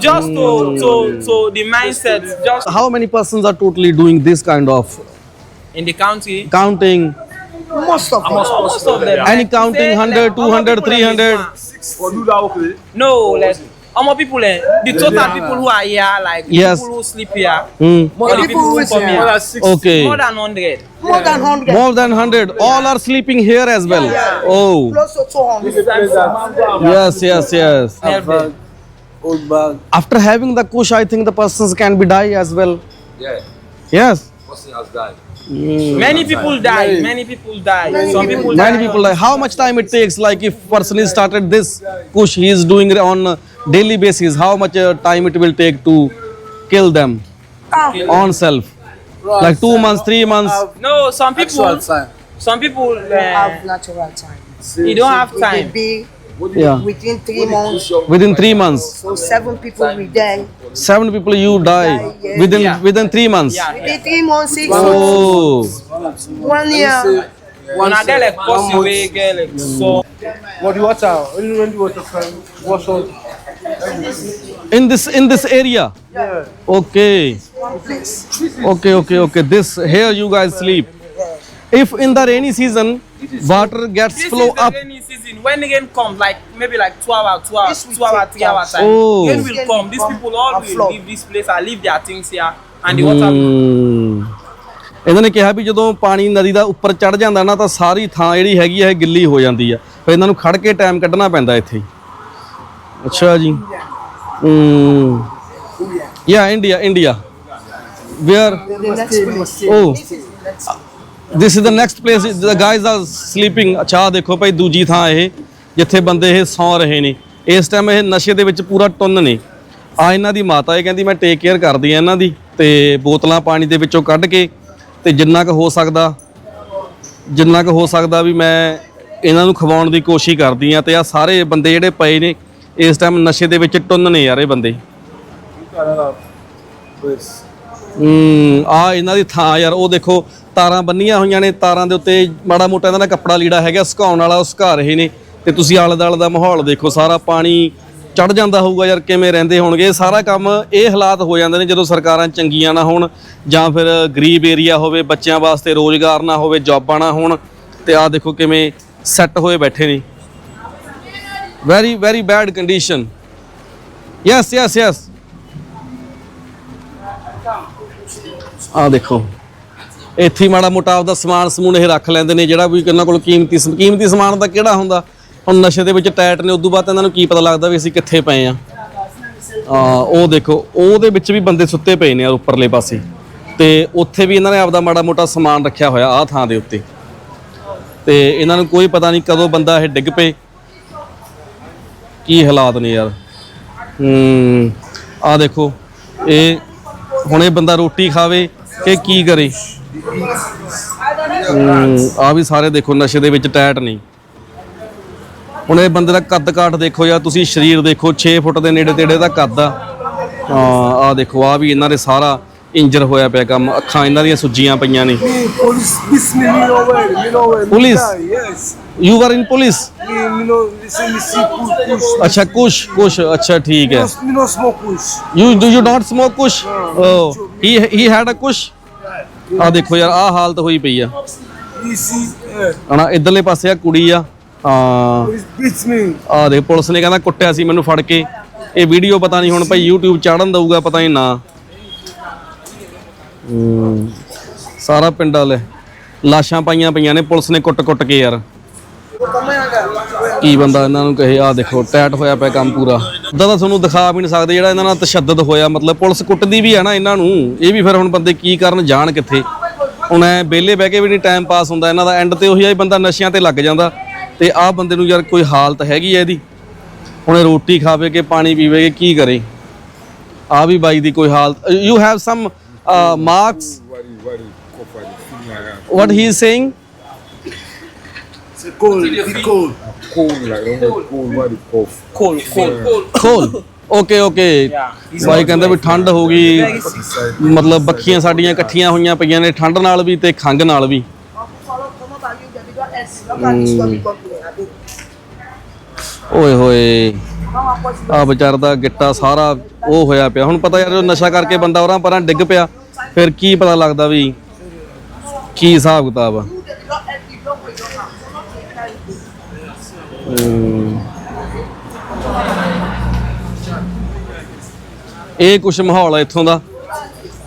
Just to, to, to the mindset, just How many persons are totally doing this kind of in the country. counting? Most of them. Most of them. Any counting, 100, like, how many 200, 300? in this one? No, like, how many people, eh, the total people who are here, like, Yes. people who sleep here, Hmm. all the people who who is come here. here, Okay. more than 100. More than hundred. More than 100. All are sleeping here as well. Oh. Close to two hundred. Yes, yes, yes. Help them. Old bag. After having the kush, I think the persons can be die as well. Yeah, Yes. person has died. Many people die. Many people die. Some people die. Many people die. How much time it takes? Like if person is started this kush, he is doing it on a daily basis. How much uh, time it will take to kill them on self? Like two months, three months. No, some people. Some people. Have Uh, natural time. you don't have It time. be Yeah. within three months. Within three months, So seven people will die. seven people you die within Yeah. within three months. Yeah. Within three months, six months, Oh. one year. When I get like pass away, get like so. what the water, only when the water come, wash. In this in this area. Okay. Okay, okay, okay. This here you guys sleep. If in the rainy season water gets flow is the up, season. When rain comes, like maybe like two hours, two hours, two hours, three hours time. Oh. Rain will come. These people all will leave this place and leave their things here, and the water will ਹਮ, ਇਹਨਾਂ ਨੇ ਕਿਹਾ ਵੀ ਜਦੋਂ ਪਾਣੀ ਨਦੀ ਦਾ ਉੱਪਰ ਚੜ ਜਾਂਦਾ ਨਾ ਤਾਂ ਸਾਰੀ ਥਾਂ ਜਿਹੜੀ ਹੈਗੀ ਆ ਇਹ ਗਿੱਲੀ ਹੋ ਜਾਂਦੀ ਆ ਫਿਰ ਇਹਨਾਂ ਨੂੰ ਖੜ ਕੇ ਟਾਈਮ ਕੱਢਣਾ ਪੈਂਦਾ ਇੱਥੇ ਹੀ। ਅੱਛਾ ਜੀ ਹਮ ਯਾ India India where The next place. Oh. This is the next. This is the next place the guys are sleeping ਅੱਛਾ ਦੇਖੋ ਭਾਈ ਦੂਜੀ ਥਾਂ ਇਹ ਜਿੱਥੇ ਬੰਦੇ ਇਹ ਸੌਂ ਰਹੇ ਨੇ ਇਸ ਟਾਈਮ ਇਹ ਨਸ਼ੇ ਦੇ ਵਿੱਚ ਪੂਰਾ ਟੁੰਨ ਨੇ ਆ ਇਹਨਾਂ ਦੀ ਮਾਤਾ ਇਹ ਕਹਿੰਦੀ ਮੈਂ ਟੇਕ ਕੇਅਰ ਕਰਦੀ ਆ ਇਹਨਾਂ ਦੀ ਤੇ ਬੋਤਲਾਂ ਪਾਣੀ ਦੇ ਵਿੱਚੋਂ ਕੱਢ ਕੇ ਤੇ ਜਿੰਨਾ ਕੁ ਹੋ ਸਕਦਾ ਜਿੰਨਾ ਕੁ ਹੋ ਸਕਦਾ ਵੀ ਮੈਂ ਇਹਨਾਂ ਨੂੰ ਖਵਾਉਣ ਦੀ ਕੋਸ਼ਿਸ਼ ਕਰਦੀ ਆ ਤੇ ਆ ਸਾਰੇ ਬੰਦੇ ਜਿਹੜੇ ਪਏ ਨੇ ਇਸ ਟਾਈਮ ਨਸ਼ੇ ਦੇ ਵਿੱਚ ਟੁੰਨ ਨੇ ਯਾਰ ਇਹ ਬੰਦੇ। ਹੂੰ ਆ ਇਹਨਾਂ ਦੀ ਥਾਂ ਯਾਰ ਉਹ ਦੇਖੋ ਤਾਰਾਂ ਬੰਨੀਆਂ ਹੋਈਆਂ ਨੇ, ਤਾਰਾਂ ਦੇ ਉੱਤੇ ਮਾੜਾ ਮੋਟਾ ਇਹਨਾਂ ਦਾ ਕੱਪੜਾ ਲੀੜਾ ਹੈਗਾ, ਸੁਕਾਉਣ ਵਾਲਾ ਉਹ ਸੁਕਾ ਰਹੇ ਨੇ। ਤੇ ਤੁਸੀਂ ਆਲੇ ਦਾਲੇ ਦਾ ਮਾਹੌਲ ਦੇਖੋ, ਸਾਰਾ ਪਾਣੀ ਚੜ ਜਾਂਦਾ ਹੋਊਗਾ ਯਾਰ, ਕਿਵੇਂ ਰਹਿੰਦੇ ਹੋਣਗੇ। ਸਾਰਾ ਕੰਮ ਇਹ ਹਾਲਾਤ ਹੋ ਜਾਂਦੇ ਨੇ ਜਦੋਂ ਸਰਕਾਰਾਂ ਚੰਗੀਆਂ ਨਾ ਹੋਣ, ਜਾਂ ਫਿਰ ਗਰੀਬ ਏਰੀਆ ਹੋਵੇ, ਬੱਚਿਆਂ ਵਾਸਤੇ ਰੋਜ਼ਗਾਰ ਨਾ ਹੋਵੇ, ਜੌਬਾਂ ਨਾ ਹੋਣ, ਤੇ ਆਹ ਦੇਖੋ ਕਿਵੇਂ ਸੈੱਟ ਹੋਏ ਬੈਠੇ ਨੇ। Very very bad condition yes yes yes ਆ ਦੇਖੋ। ਇੱਥੇ ਮਾੜਾ ਮੋਟਾ ਆਪਦਾ ਸਮਾਨ ਸਮੂਨ ਇਹ ਰੱਖ ਲੈਂਦੇ ਨੇ, ਜਿਹੜਾ ਵੀ ਇਹਨਾਂ ਕੋਲ ਕੀਮਤੀ ਕੀਮਤੀ ਸਮਾਨ ਦਾ ਕਿਹੜਾ ਹੁੰਦਾ? ਹੁਣ ਨਸ਼ੇ ਦੇ ਵਿੱਚ ਟੈਟ ਨੇ, ਉਦੋਂ ਬਾਅਦ ਇਹਨਾਂ ਨੂੰ ਕੀ ਪਤਾ ਲੱਗਦਾ ਵੀ ਅਸੀਂ ਕਿੱਥੇ ਪਏ ਆ ਉਹ ਦੇਖੋ, ਉਹਦੇ ਵਿੱਚ ਵੀ ਬੰਦੇ ਸੁੱਤੇ ਪਏ ਨੇ ਆ ਉੱਪਰਲੇ ਪਾਸੇ। ਤੇ ਉੱਥੇ ਵੀ ਇਹਨਾਂ ਨੇ ਆਪਦਾ ਮਾੜਾ ਮੋਟਾ ਸਮਾਨ ਰੱਖਿਆ ਹੋਇਆ ਆਹ ਥਾਂ ਦੇ ਉੱਤੇ। ਤੇ ਇਹਨਾਂ ਨੂੰ ਕੋਈ ਪਤਾ ਨਹੀਂ ਕਦੋਂ ਬੰਦਾ ਇਹ ਡਿੱਗ ਪਏ। ਕੀ ਹਾਲਾਤ ਨੇ ਯਾਰ? ਹੂੰ ਆ ਦੇਖੋ, ਇਹ ਹੁਣ ਇਹ ਬੰਦਾ ਰੋਟੀ ਖਾਵੇ ਕਿ ਕੀ ਕਰੇ? ਆ ਵੀ ਸਾਰੇ ਦੇਖੋ ਨਸ਼ੇ ਦੇ ਵਿੱਚ ਟੈਟ ਨਹੀਂ। ਹੁਣ ਇਹ ਬੰਦੇ ਦਾ ਕੱਦ ਕਾਠ ਦੇਖੋ ਯਾਰ ਤੁਸੀਂ ਸਰੀਰ ਦੇਖੋ 6 ਫੁੱਟ ਦੇ ਨੇੜੇ ਤੇੜੇ ਦਾ ਕੱਦ ਆ। ਆ ਦੇਖੋ ਆ ਵੀ ਇਹਨਾਂ ਦੇ ਸਾਰਾ ਇੰਜਰ ਹੋਇਆ ਪਿਆ ਕੰਮ। ਅੱਖਾਂ ਇਹਨਾਂ ਦੀਆਂ ਸੁੱਜੀਆਂ ਪਈਆਂ ਨੇ? Yes. You are in police. ਅੱਛਾ ਕੁਸ਼ ਕੁਸ਼ ਅੱਛਾ ਠੀਕ ਹੈ. You do you not smoke kush? He. Had a ਕੁਸ਼? ਆ ਦੇਖੋ ਯਾਰ ਆ ਹਾਲਤ ਹੋਈ ਪਈ ਆ। ਹਣਾ ਇਧਰਲੇ ਪਾਸੇ ਆ ਕੁੜੀ ਆ. ਆ ਦੇ ਪੁਲਿਸ ਨੇ। ਕਹਿੰਦਾ ਕੁੱਟਿਆ ਸੀ ਮੈਨੂੰ ਫੜ ਕੇ। ਇਹ ਵੀਡੀਓ ਪਤਾ ਨਹੀਂ ਹੁਣ ਭਾਈ YouTube ਚਾੜਨ ਦਊਗਾ ਪਤਾ ਨਹੀਂ ਨਾ। ਸਾਰਾ ਪਿੰਡ ਵਾਲੇ ਲਾਸ਼ਾਂ ਪਾਈਆਂ ਪਈਆਂ ਨੇ ਪੁਲਿਸ ਨੇ ਕੁੱਟ-ਕੁੱਟ ਕੇ ਯਾਰ। ਕੀ ਬੰਦਾ ਇਹਨਾਂ ਨੂੰ ਕਹੇ ਆ ਦੇਖੋ ਟੈਟ ਹੋਇਆ ਪਿਆ ਕੰਮ ਪੂਰਾ। ਉਦਾਂ ਤਾਂ ਤੁਹਾਨੂੰ ਦਿਖਾ ਵੀ ਨਹੀਂ ਸਕਦੇ ਜਿਹੜਾ ਇਹਨਾਂ ਨਾਲ ਤਸ਼ੱਦਦ ਹੋਇਆ ਮਤਲਬ ਪੁਲਿਸ ਕੁੱਟਦੀ ਵੀ ਆ ਨਾ ਇਹਨਾਂ ਨੂੰ। ਇਹ ਵੀ ਫਿਰ ਹੁਣ ਬੰਦੇ ਕੀ ਕਰਨ ਜਾਣ ਕਿੱਥੇ? ਹੁਣ ਐ ਵਿਹਲੇ ਬਹਿ ਕੇ ਵੀ ਨਹੀਂ ਟਾਈਮ ਪਾਸ ਹੁੰਦਾ ਇਹਨਾਂ ਦਾ ਐਂਡ ਤੇ ਉਹੀ ਆ ਬੰਦਾ ਨਸ਼ਿਆਂ ਤੇ ਲੱਗ ਜਾਂਦਾ। ਤੇ ਆਹ ਬੰਦੇ ਨੂੰ ਯਾਰ ਕੋਈ ਹਾਲਤ ਹੈਗੀ ਐ ਇਹਦੀ? ਹੁਣ ਰੋਟੀ ਖਾਵੇ ਕਿ ਪਾਣੀ ਪੀਵੇ ਕਿ ਕੀ ਕਰੇ? ਆ ਵੀ ਬਾਈ ਦੀ ਕੋਈ ਹਾਲਤ you have some marks what he is saying? It's cold, it's cold. Cold, cold, cold. ਖੋਲ ਓਕੇ ਓਕੇ ਬਾਈ ਕਹਿੰਦਾ ਵੀ ਠੰਡ ਹੋ ਗਈ। ਮਤਲਬ ਬੱਖੀਆਂ ਸਾਡੀਆਂ ਇਕੱਠੀਆਂ ਹੋਈਆਂ ਪਈਆਂ ਨੇ ਠੰਡ ਨਾਲ ਵੀ ਤੇ ਖੰਗ ਨਾਲ ਵੀ। ਓਏ ਹੋਏ ਆ ਵਿਚਾਰ ਦਾ ਗਿੱਟਾ ਸਾਰਾ ਉਹ ਹੋਇਆ ਪਿਆ। ਹੁਣ ਪਤਾ ਯਾਰ ਨਸ਼ਾ ਕਰਕੇ ਬੰਦਾ ਉਰਾਂ ਪਰਾਂ ਡਿੱਗ ਪਿਆ। ਫਿਰ ਕੀ ਪਤਾ ਲੱਗਦਾ ਵੀ ਕੀ ਹਿਸਾਬ ਕਿਤਾਬ ਆ। ਇਹ ਕੁਛ ਮਾਹੌਲ ਹੈ ਇੱਥੋਂ ਦਾ।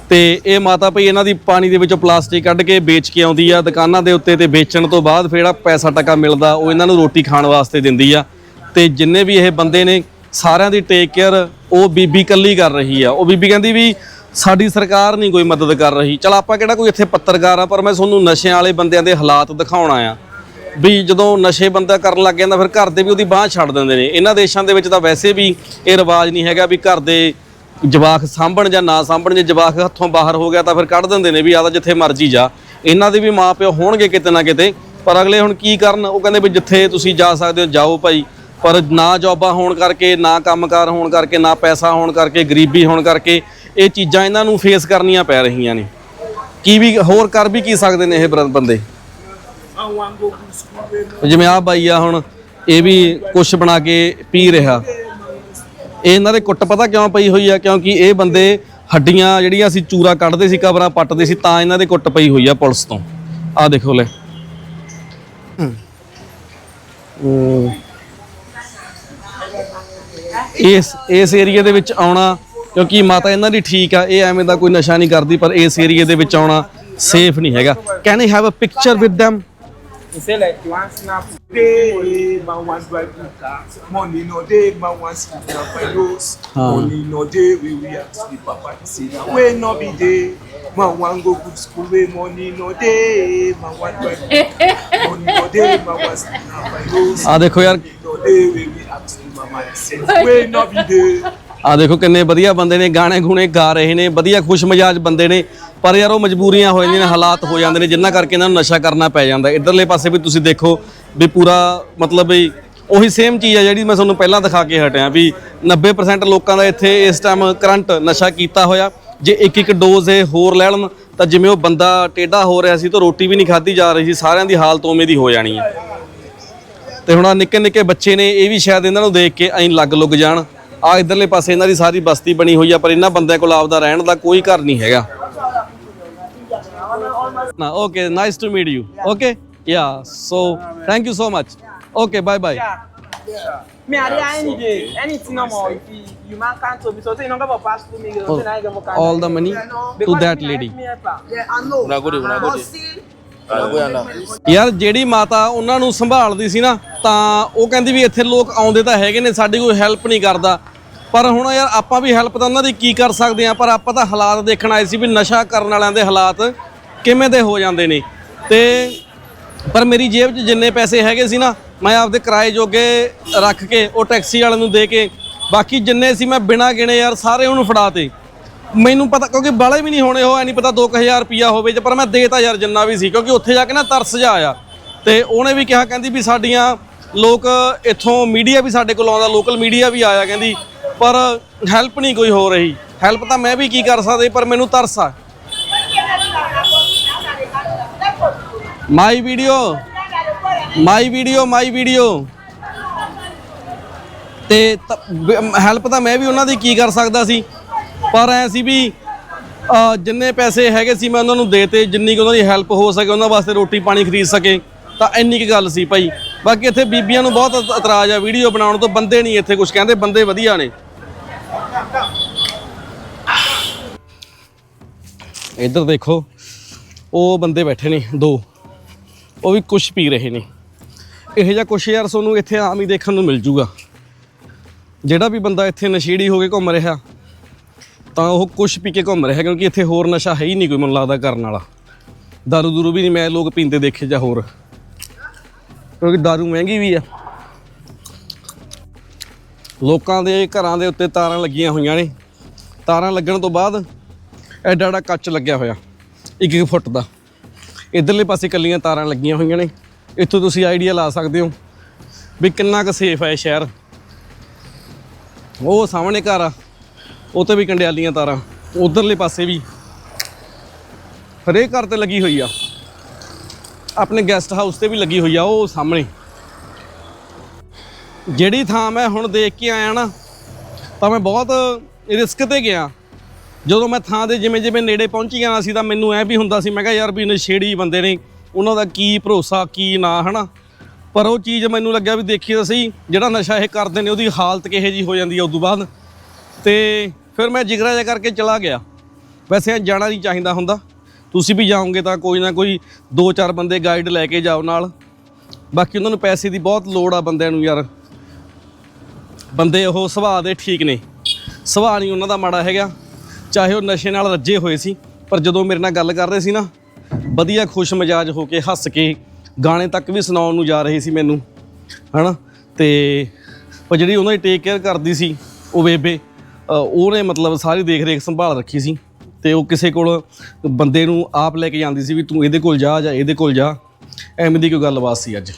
ਤੇ ਇਹ ਮਾਤਾ ਭਈ ਇਹਨਾਂ ਦੀ ਪਾਣੀ ਦੇ ਵਿੱਚੋਂ ਪਲਾਸਟਿਕ ਕੱਢ ਕੇ ਵੇਚ ਕੇ ਆਉਂਦੀ ਆ, ਦੁਕਾਨਾਂ ਦੇ ਉੱਤੇ ਤੇ ਵੇਚਣ ਤੋਂ ਬਾਅਦ ਫਿਰ ਜਿਹੜਾ ਪੈਸਾ ਟਕਾ ਮਿਲਦਾ, ਉਹ ਇਹਨਾਂ ਨੂੰ ਰੋਟੀ ਖਾਣ ਵਾਸਤੇ ਦਿੰਦੀ ਆ। ਤੇ ਜਿੰਨੇ ਵੀ ਇਹ ਬੰਦੇ ਨੇ, ਸਾਰਿਆਂ ਦੀ ਟੇਕ ਕੇਅਰ ਉਹ ਬੀਬੀ ਕੱਲੀ ਕਰ ਰਹੀ ਆ। ਉਹ ਬੀਬੀ ਕਹਿੰਦੀ ਵੀ ਸਾਡੀ ਸਰਕਾਰ ਨਹੀਂ ਕੋਈ ਮਦਦ ਕਰ ਰਹੀ। ਚਲ ਆਪਾਂ ਕਿਹੜਾ ਕੋਈ ਇੱਥੇ ਪੱਤਰਕਾਰ ਆ, ਪਰ ਮੈਂ ਤੁਹਾਨੂੰ ਨਸ਼ਿਆਂ ਵਾਲੇ ਬੰਦਿਆਂ ਦੇ ਹਾਲਾਤ ਦਿਖਾਉਣਾ ਆ ਵੀ ਜਦੋਂ ਨਸ਼ੇ ਬੰਦਾ ਕਰਨ ਲੱਗ ਜਾਂਦਾ, ਫਿਰ ਘਰ ਦੇ ਵੀ ਉਹਦੀ ਬਾਹ ਛੱਡ ਦਿੰਦੇ ਨੇ। ਇਹਨਾਂ ਦੇਸ਼ਾਂ ਦੇ ਵਿੱਚ ਤਾਂ ਵੈਸੇ ਵੀ ਇਹ ਰਿਵਾਜ ਨਹੀਂ ਹੈਗਾ ਵੀ ਘਰ ਦੇ ਜਵਾਕ ਸਾਂਭਣ ਜਾਂ ਨਾ ਸਾਂਭਣ, ਜੇ ਜਵਾਕ ਹੱਥੋਂ ਬਾਹਰ ਹੋ ਗਿਆ ਤਾਂ ਫਿਰ ਕੱਢ ਦਿੰਦੇ ਨੇ ਵੀ ਆ ਤਾਂ ਜਿੱਥੇ ਮਰਜ਼ੀ ਜਾ। ਇਹਨਾਂ ਦੇ ਵੀ ਮਾਪਿਓ ਹੋਣਗੇ ਕਿਤੇ ਨਾ ਕਿਤੇ, ਪਰ ਅਗਲੇ ਹੁਣ ਕੀ ਕਰਨ? ਉਹ ਕਹਿੰਦੇ ਵੀ ਜਿੱਥੇ ਤੁਸੀਂ ਜਾ ਸਕਦੇ ਹੋ, ਜਾਓ ਭਾਈ। ਪਰ ਨਾ ਜੌਬਾਂ ਹੋਣ ਕਰਕੇ, ਨਾ ਕੰਮਕਾਰ ਹੋਣ ਕਰਕੇ, ਨਾ ਪੈਸਾ ਹੋਣ ਕਰਕੇ, ਗਰੀਬੀ ਹੋਣ ਕਰਕੇ ਇਹ ਚੀਜ਼ਾਂ ਇਹਨਾਂ ਨੂੰ ਫੇਸ ਕਰਨੀਆਂ ਪੈ ਰਹੀਆਂ ਨੇ। ਕੀ ਵੀ, ਹੋਰ ਕਰ ਵੀ ਕੀ ਸਕਦੇ ਨੇ ਇਹ ਬਰ- ਬੰਦੇ? ਜਿਵੇਂ ਆ ਬਾਈ ਆ ਹੁਣ, ਇਹ ਵੀ ਕੁਛ ਬਣਾ ਕੇ ਪੀ ਰਿਹਾ। ਇਹ ਇਹਨਾਂ ਦੇ ਕੁੱਟ ਪਤਾ ਕਿਉਂ ਪਈ ਹੋਈ ਆ? ਕਿਉਂਕਿ ਇਹ ਬੰਦੇ ਹੱਡੀਆਂ ਜਿਹੜੀਆਂ ਅਸੀਂ ਚੂਰਾ ਕੱਢਦੇ ਸੀ, ਕਬਰਾਂ ਪੱਟਦੇ ਸੀ, ਤਾਂ ਇਹਨਾਂ ਦੇ ਕੁੱਟ ਪਈ ਹੋਈ ਆ ਪੁਲਿਸ ਤੋਂ। ਆ ਦੇਖੋ ਲੈ। ਇਸ ਇਸ ਏਰੀਆ ਦੇ ਵਿੱਚ ਆਉਣਾ, ਕਿਉਂਕਿ ਮਾਤਾ ਇਹਨਾਂ ਦੀ ਠੀਕ ਆ, ਇਹ ਐਵੇਂ ਦਾ ਕੋਈ ਨਸ਼ਾ ਨਹੀਂ ਕਰਦੀ, ਪਰ ਇਸ ਏਰੀਆ ਦੇ ਵਿੱਚ ਆਉਣਾ ਸੇਫ ਨਹੀਂ ਹੈਗਾ। Can I have a picture with them? You say like you want snap. Day, man wants drive the car. Money no day, man wants sleep na finals. Money no day, we we have to sleep papa say na we no be day. Man want go good school, we money no day, man want drive. Money no day, man want sleep na finals. ਆ ਦੇਖੋ ਯਾਰ No day, we we have to sleep mama say we no be day. ਆ ਦੇਖੋ ਕਿੰਨੇ ਵਧੀਆ ਬੰਦੇ ਨੇ ਗਾਣੇ ਗੂਣੇ ਗਾ ਰਹੇ ਨੇ ਵਧੀਆ ਖੁਸ਼ ਮਿਜਾਜ ਬੰਦੇ ਨੇ ਪਰ ਯਾਰ ਉਹ ਮਜਬੂਰੀਆਂ ਹੋ ਜਾਂਦੀਆਂ ਨੇ ਹਾਲਾਤ ਹੋ ਜਾਂਦੇ ਨੇ ਜਿੰਨਾ ਕਰਕੇ ਇਹਨਾਂ ਨੂੰ ਨਸ਼ਾ ਕਰਨਾ ਪੈ ਜਾਂਦਾ। ਇਧਰਲੇ ਪਾਸੇ ਵੀ ਤੁਸੀਂ ਦੇਖੋ ਵੀ ਪੂਰਾ ਮਤਲਬ ਵੀ ਉਹੀ ਸੇਮ ਚੀਜ਼ ਆ ਜਿਹੜੀ ਮੈਂ ਤੁਹਾਨੂੰ ਪਹਿਲਾਂ ਦਿਖਾ ਕੇ ਹਟਿਆ ਵੀ 90% ਲੋਕਾਂ ਦਾ ਇੱਥੇ ਇਸ ਟਾਈਮ ਕਰੰਟ ਨਸ਼ਾ ਕੀਤਾ ਹੋਇਆ। ਜੇ ਇੱਕ ਇੱਕ ਡੋਜ਼ ਇਹ ਹੋਰ ਲੈ ਲੈਣ ਤਾਂ ਜਿਵੇਂ ਉਹ ਬੰਦਾ ਟੇਢਾ ਹੋ ਰਿਹਾ ਸੀ ਤਾਂ ਰੋਟੀ ਵੀ ਨਹੀਂ ਖਾਧੀ ਜਾ ਰਹੀ ਸੀ ਸਾਰਿਆਂ ਦੀ ਹਾਲਤ ਉਵੇਂ ਦੀ ਹੋ ਜਾਣੀ ਹੈ ਤੇ ਹੁਣ ਆ ਨਿੱਕੇ ਨਿੱਕੇ ਬੱਚੇ ਨੇ ਇਹ ਵੀ ਸ਼ਾਇਦ ਇਹਨਾਂ ਨੂੰ ਦੇਖ ਕੇ ਐਂ ਲੱਗ ਲੁੱਗ ਜਾਣ। ਆ ਇਧਰਲੇ ਪਾਸੇ ਇਹਨਾਂ ਦੀ ਸਾਰੀ ਬਸਤੀ ਬਣੀ ਹੋਈ ਆ ਪਰ ਇਹਨਾਂ ਬੰਦਿਆਂ ਕੋਲ ਆਪਦਾ ਰਹਿਣ ਦਾ ਕੋਈ ਘਰ ਨਹੀਂ ਹੈਗਾ। ਨਾ okay nice to meet you okay yeah so thank you so much okay bye bye Me I dey any day, anything no more. If you, you man can't to me, so say you don't go pass through me, you don't say na you go can. all the money to that lady Yeah, I know. Unagodi, unagodi. But still, Anagoyana. ਯਾਰ ਜਿਹੜੀ ਮਾਤਾ ਉਹਨਾਂ ਨੂੰ ਸੰਭਾਲਦੀ ਸੀ ਨਾ ਤਾਂ ਉਹ ਕਹਿੰਦੀ ਵੀ ਇੱਥੇ ਲੋਕ ਆਉਂਦੇ ਤਾਂ ਹੈਗੇ ਨੇ ਸਾਡੀ ਕੋਈ ਹੈਲਪ ਨਹੀਂ ਕਰਦਾ ਪਰ ਹੁਣ ਯਾਰ ਆਪਾਂ ਵੀ ਹੈਲਪ ਤਾਂ ਉਹਨਾਂ ਦੀ ਕੀ ਕਰ ਸਕਦੇ ਆ ਪਰ ਆਪਾਂ ਤਾਂ ਹਾਲਾਤ ਦੇਖਣ ਆਏ ਸੀ ਵੀ ਨਸ਼ਾ ਕਰਨ ਵਾਲਿਆਂ ਦੇ ਹਾਲਾਤ ਕਿਵੇਂ ਦੇ ਹੋ ਜਾਂਦੇ ਨੇ। ਤੇ ਪਰ ਮੇਰੀ ਜੇਬ 'ਚ ਜਿੰਨੇ ਪੈਸੇ ਹੈਗੇ ਸੀ ਨਾ, ਮੈਂ ਆਪਦੇ ਕਿਰਾਏ ਜੋਗੇ ਰੱਖ ਕੇ ਉਹ ਟੈਕਸੀ ਵਾਲੇ ਨੂੰ ਦੇ ਕੇ ਬਾਕੀ ਜਿੰਨੇ ਸੀ ਮੈਂ ਬਿਨਾਂ ਗਿਣੇ ਯਾਰ ਸਾਰੇ ਉਹਨੂੰ ਫੜਾਤੇ। ਮੈਨੂੰ ਪਤਾ ਕਿਉਂਕਿ ਬਾਲੇ ਵੀ ਨਹੀਂ ਹੋਣੇ, ਉਹ ਐ ਨਹੀਂ ਪਤਾ 2000 ਰੁਪਿਆ ਹੋਵੇ ਜੇ, ਪਰ ਮੈਂ ਦੇਤਾ ਯਾਰ ਜਿੰਨਾ ਵੀ ਸੀ, ਕਿਉਂਕਿ ਉੱਥੇ ਜਾ ਕੇ ਨਾ ਤਰਸ ਜਾ ਆਇਆ। ਤੇ ਉਹਨੇ ਵੀ ਕਿਹਾ, ਕਹਿੰਦੀ ਵੀ ਸਾਡੀਆਂ ਲੋਕ ਇੱਥੋਂ ਮੀਡੀਆ ਵੀ ਸਾਡੇ ਕੋਲ ਆਉਂਦਾ, ਲੋਕਲ ਮੀਡੀਆ ਵੀ ਆਇਆ, ਕਹਿੰਦੀ। ਪਰ ਹੈਲਪ ਨਹੀਂ ਕੋਈ ਹੋ ਰਹੀ। ਹੈਲਪ ਤਾਂ ਮੈਂ ਵੀ ਕੀ ਕਰ ਸਕਦਾ ਪਰ ਮੈਨੂੰ ਤਰਸ ਆ। My video my video my video. ਤੇ ਹੈਲਪ ਤਾਂ ਮੈਂ ਵੀ ਉਹਨਾਂ ਦੀ ਕੀ ਕਰ ਸਕਦਾ ਸੀ, ਪਰ ਐ ਸੀ ਵੀ ਜਿੰਨੇ ਪੈਸੇ ਹੈਗੇ ਸੀ ਮੈਂ ਉਹਨਾਂ ਨੂੰ ਦੇਤੇ ਜਿੰਨੀ ਕੁ ਉਹਨਾਂ ਦੀ ਹੈਲਪ ਹੋ ਸਕੇ, ਉਹਨਾਂ ਵਾਸਤੇ ਰੋਟੀ ਪਾਣੀ ਖਰੀਦ ਸਕੇ, ਤਾਂ ਇੰਨੀ ਕੁ ਗੱਲ ਸੀ ਭਾਈ। ਬਾਕੀ ਇੱਥੇ ਬੀਬੀਆਂ ਨੂੰ ਬਹੁਤ ਇਤਰਾਜ਼ ਆ, ਵੀਡੀਓ ਬਣਾਉਣ ਤੋਂ ਬੰਦੇ ਨਹੀਂ ਇੱਥੇ ਕੁਝ ਕਹਿੰਦੇ, ਬੰਦੇ ਵਧੀਆ ਨੇ। ਇੱਧਰ ਦੇਖੋ, ਉਹ ਬੰਦੇ ਬੈਠੇ ਨੇ, ਦੋ। ਉਹ ਵੀ ਕੁਝ ਪੀ ਰਹੇ ਨੇ। ਇਹੋ ਜਿਹਾ ਕੁਛ ਯਾਰ ਤੁਹਾਨੂੰ ਇੱਥੇ ਆਮ ਹੀ ਦੇਖਣ ਨੂੰ ਮਿਲ ਜੂਗਾ। ਜਿਹੜਾ ਵੀ ਬੰਦਾ ਇੱਥੇ ਨਸ਼ੇੜੀ ਹੋ ਕੇ ਘੁੰਮ ਰਿਹਾ, ਤਾਂ ਉਹ ਕੁਛ ਪੀ ਕੇ ਘੁੰਮ ਰਿਹਾ, ਕਿਉਂਕਿ ਇੱਥੇ ਹੋਰ ਨਸ਼ਾ ਹੈ ਹੀ ਨਹੀਂ ਕੋਈ ਮੈਨੂੰ ਲੱਗਦਾ ਕਰਨ ਵਾਲਾ। ਦਾਰੂ ਦੂਰੂ ਵੀ ਨਹੀਂ ਮੈਂ ਲੋਕ ਪੀਂਦੇ ਦੇਖੇ ਜਾਂ ਹੋਰ। ਕਿਉਂਕਿ ਦਾਰੂ ਮਹਿੰਗੀ ਵੀ ਆ। ਲੋਕਾਂ ਦੇ ਘਰਾਂ ਦੇ ਉੱਤੇ ਤਾਰਾਂ ਲੱਗੀਆਂ ਹੋਈਆਂ ਨੇ। ਤਾਰਾਂ ਲੱਗਣ ਤੋਂ ਬਾਅਦ ਐਡਾ ਐਡਾ ਕੱਚ ਲੱਗਿਆ ਹੋਇਆ ਇੱਕ ਇੱਕ ਫੁੱਟ ਦਾ। ਇਧਰਲੇ ਪਾਸੇ ਕੱਲੀਆਂ ਤਾਰਾਂ ਲੱਗੀਆਂ ਹੋਈਆਂ ਨੇ। ਇੱਥੋਂ ਤੁਸੀਂ ਆਈਡੀਆ ਲਾ ਸਕਦੇ ਹੋ ਵੀ ਕਿੰਨਾ ਕੁ ਸੇਫ ਹੈ ਸ਼ਹਿਰ। ਉਹ ਸਾਹਮਣੇ ਘਰ ਆ, ਉਹ ਤੇ ਵੀ ਕੰਡਿਆਲੀਆਂ ਤਾਰਾਂ, ਉਧਰਲੇ ਪਾਸੇ ਵੀ। ਹਰੇਕ ਘਰ ਤੇ ਲੱਗੀ ਹੋਈ ਆ। ਆਪਣੇ ਗੈਸਟ ਹਾਊਸ ਤੇ ਵੀ ਲੱਗੀ ਹੋਈ ਆ, ਉਹ ਸਾਹਮਣੇ। ਜਿਹੜੀ ਥਾਂ ਮੈਂ ਹੁਣ ਦੇਖ ਕੇ ਆਇਆ ਨਾ, ਤਾਂ ਮੈਂ ਬਹੁਤ ਰਿਸਕ ਤੇ ਗਿਆ। ਜਦੋਂ ਮੈਂ ਥਾਂ ਦੇ ਜਿਵੇਂ ਜਿਵੇਂ ਨੇੜੇ ਪਹੁੰਚੀ ਜਾਣਾ ਸੀ ਤਾਂ ਮੈਨੂੰ ਐ ਵੀ ਹੁੰਦਾ ਸੀ, ਮੈਂ ਕਿਹਾ ਯਾਰ ਵੀ ਨਸ਼ੇੜੀ ਬੰਦੇ ਨੇ, ਉਹਨਾਂ ਦਾ ਕੀ ਭਰੋਸਾ, ਕੀ ਨਾ, ਹਨਾ? ਪਰ ਉਹ ਚੀਜ਼ ਮੈਨੂੰ ਲੱਗਿਆ ਵੀ ਦੇਖੀ ਤਾਂ ਸਹੀ, ਜਿਹੜਾ ਨਸ਼ਾ ਇਹ ਕਰਦੇ ਨੇ, ਉਹਦੀ ਹਾਲਤ ਕਿਹੋ ਜੀ ਹੋ ਜਾਂਦੀ ਹੈ ਉਦੋਂ ਬਾਅਦ। ਤੇ ਫਿਰ ਮੈਂ ਜਿਗਰਾ ਜਿਹਾ ਕਰਕੇ ਚਲਾ ਗਿਆ। ਵੈਸੇ ਜਾਣਾ ਨਹੀਂ ਚਾਹੀਦਾ ਹੁੰਦਾ। ਤੁਸੀਂ ਵੀ ਜਾਓਗੇ ਤਾਂ ਕੋਈ ਨਾ ਕੋਈ ਦੋ ਚਾਰ ਬੰਦੇ ਗਾਈਡ ਲੈ ਕੇ ਜਾਓ ਨਾਲ। ਬਾਕੀ ਉਹਨਾਂ ਨੂੰ ਪੈਸੇ ਦੀ ਬਹੁਤ ਲੋੜ ਆ ਬੰਦਿਆਂ ਨੂੰ ਯਾਰ। ਬੰਦੇ ਉਹ ਸੁਭਾਅ ਦੇ ਠੀਕ ਨੇ। ਸੁਭਾਅ ਨਹੀਂ ਉਹਨਾਂ ਦਾ ਮਾੜਾ ਹੈਗਾ। ਚਾਹੇ ਉਹ ਨਸ਼ੇ ਨਾਲ ਰੱਜੇ ਹੋਏ ਸੀ, ਪਰ ਜਦੋਂ ਮੇਰੇ ਨਾਲ ਗੱਲ ਕਰ ਰਹੇ ਸੀ ਨਾ, ਵਧੀਆ ਖੁਸ਼ ਮਿਜਾਜ ਹੋ ਕੇ ਹੱਸ ਕੇ ਗਾਣੇ ਤੱਕ ਵੀ ਸੁਣਾਉਣ ਨੂੰ ਜਾ ਰਹੇ ਸੀ ਮੈਨੂੰ, ਹਨਾ? ਤੇ ਉਹ ਜਿਹੜੀ ਉਹਨਾਂ ਦੀ ਟੇਕ ਕੇਅਰ ਕਰਦੀ ਸੀ, ਉਹ ਬੇਬੇ ਉਹਨੇ ਮਤਲਬ ਸਾਰੀ ਦੇਖ ਰੇਖ ਸੰਭਾਲ ਰੱਖੀ ਸੀ, ਤੇ ਉਹ ਕਿਸੇ ਕੋਲ ਬੰਦੇ ਨੂੰ ਆਪ ਲੈ ਕੇ ਜਾਂਦੀ ਸੀ ਵੀ ਤੂੰ ਇਹਦੇ ਕੋਲ ਜਾ ਜਾਂ ਇਹਦੇ ਕੋਲ ਜਾ, ਐਵੇਂ ਦੀ ਕੋਈ ਗੱਲਬਾਤ ਸੀ ਅੱਜ।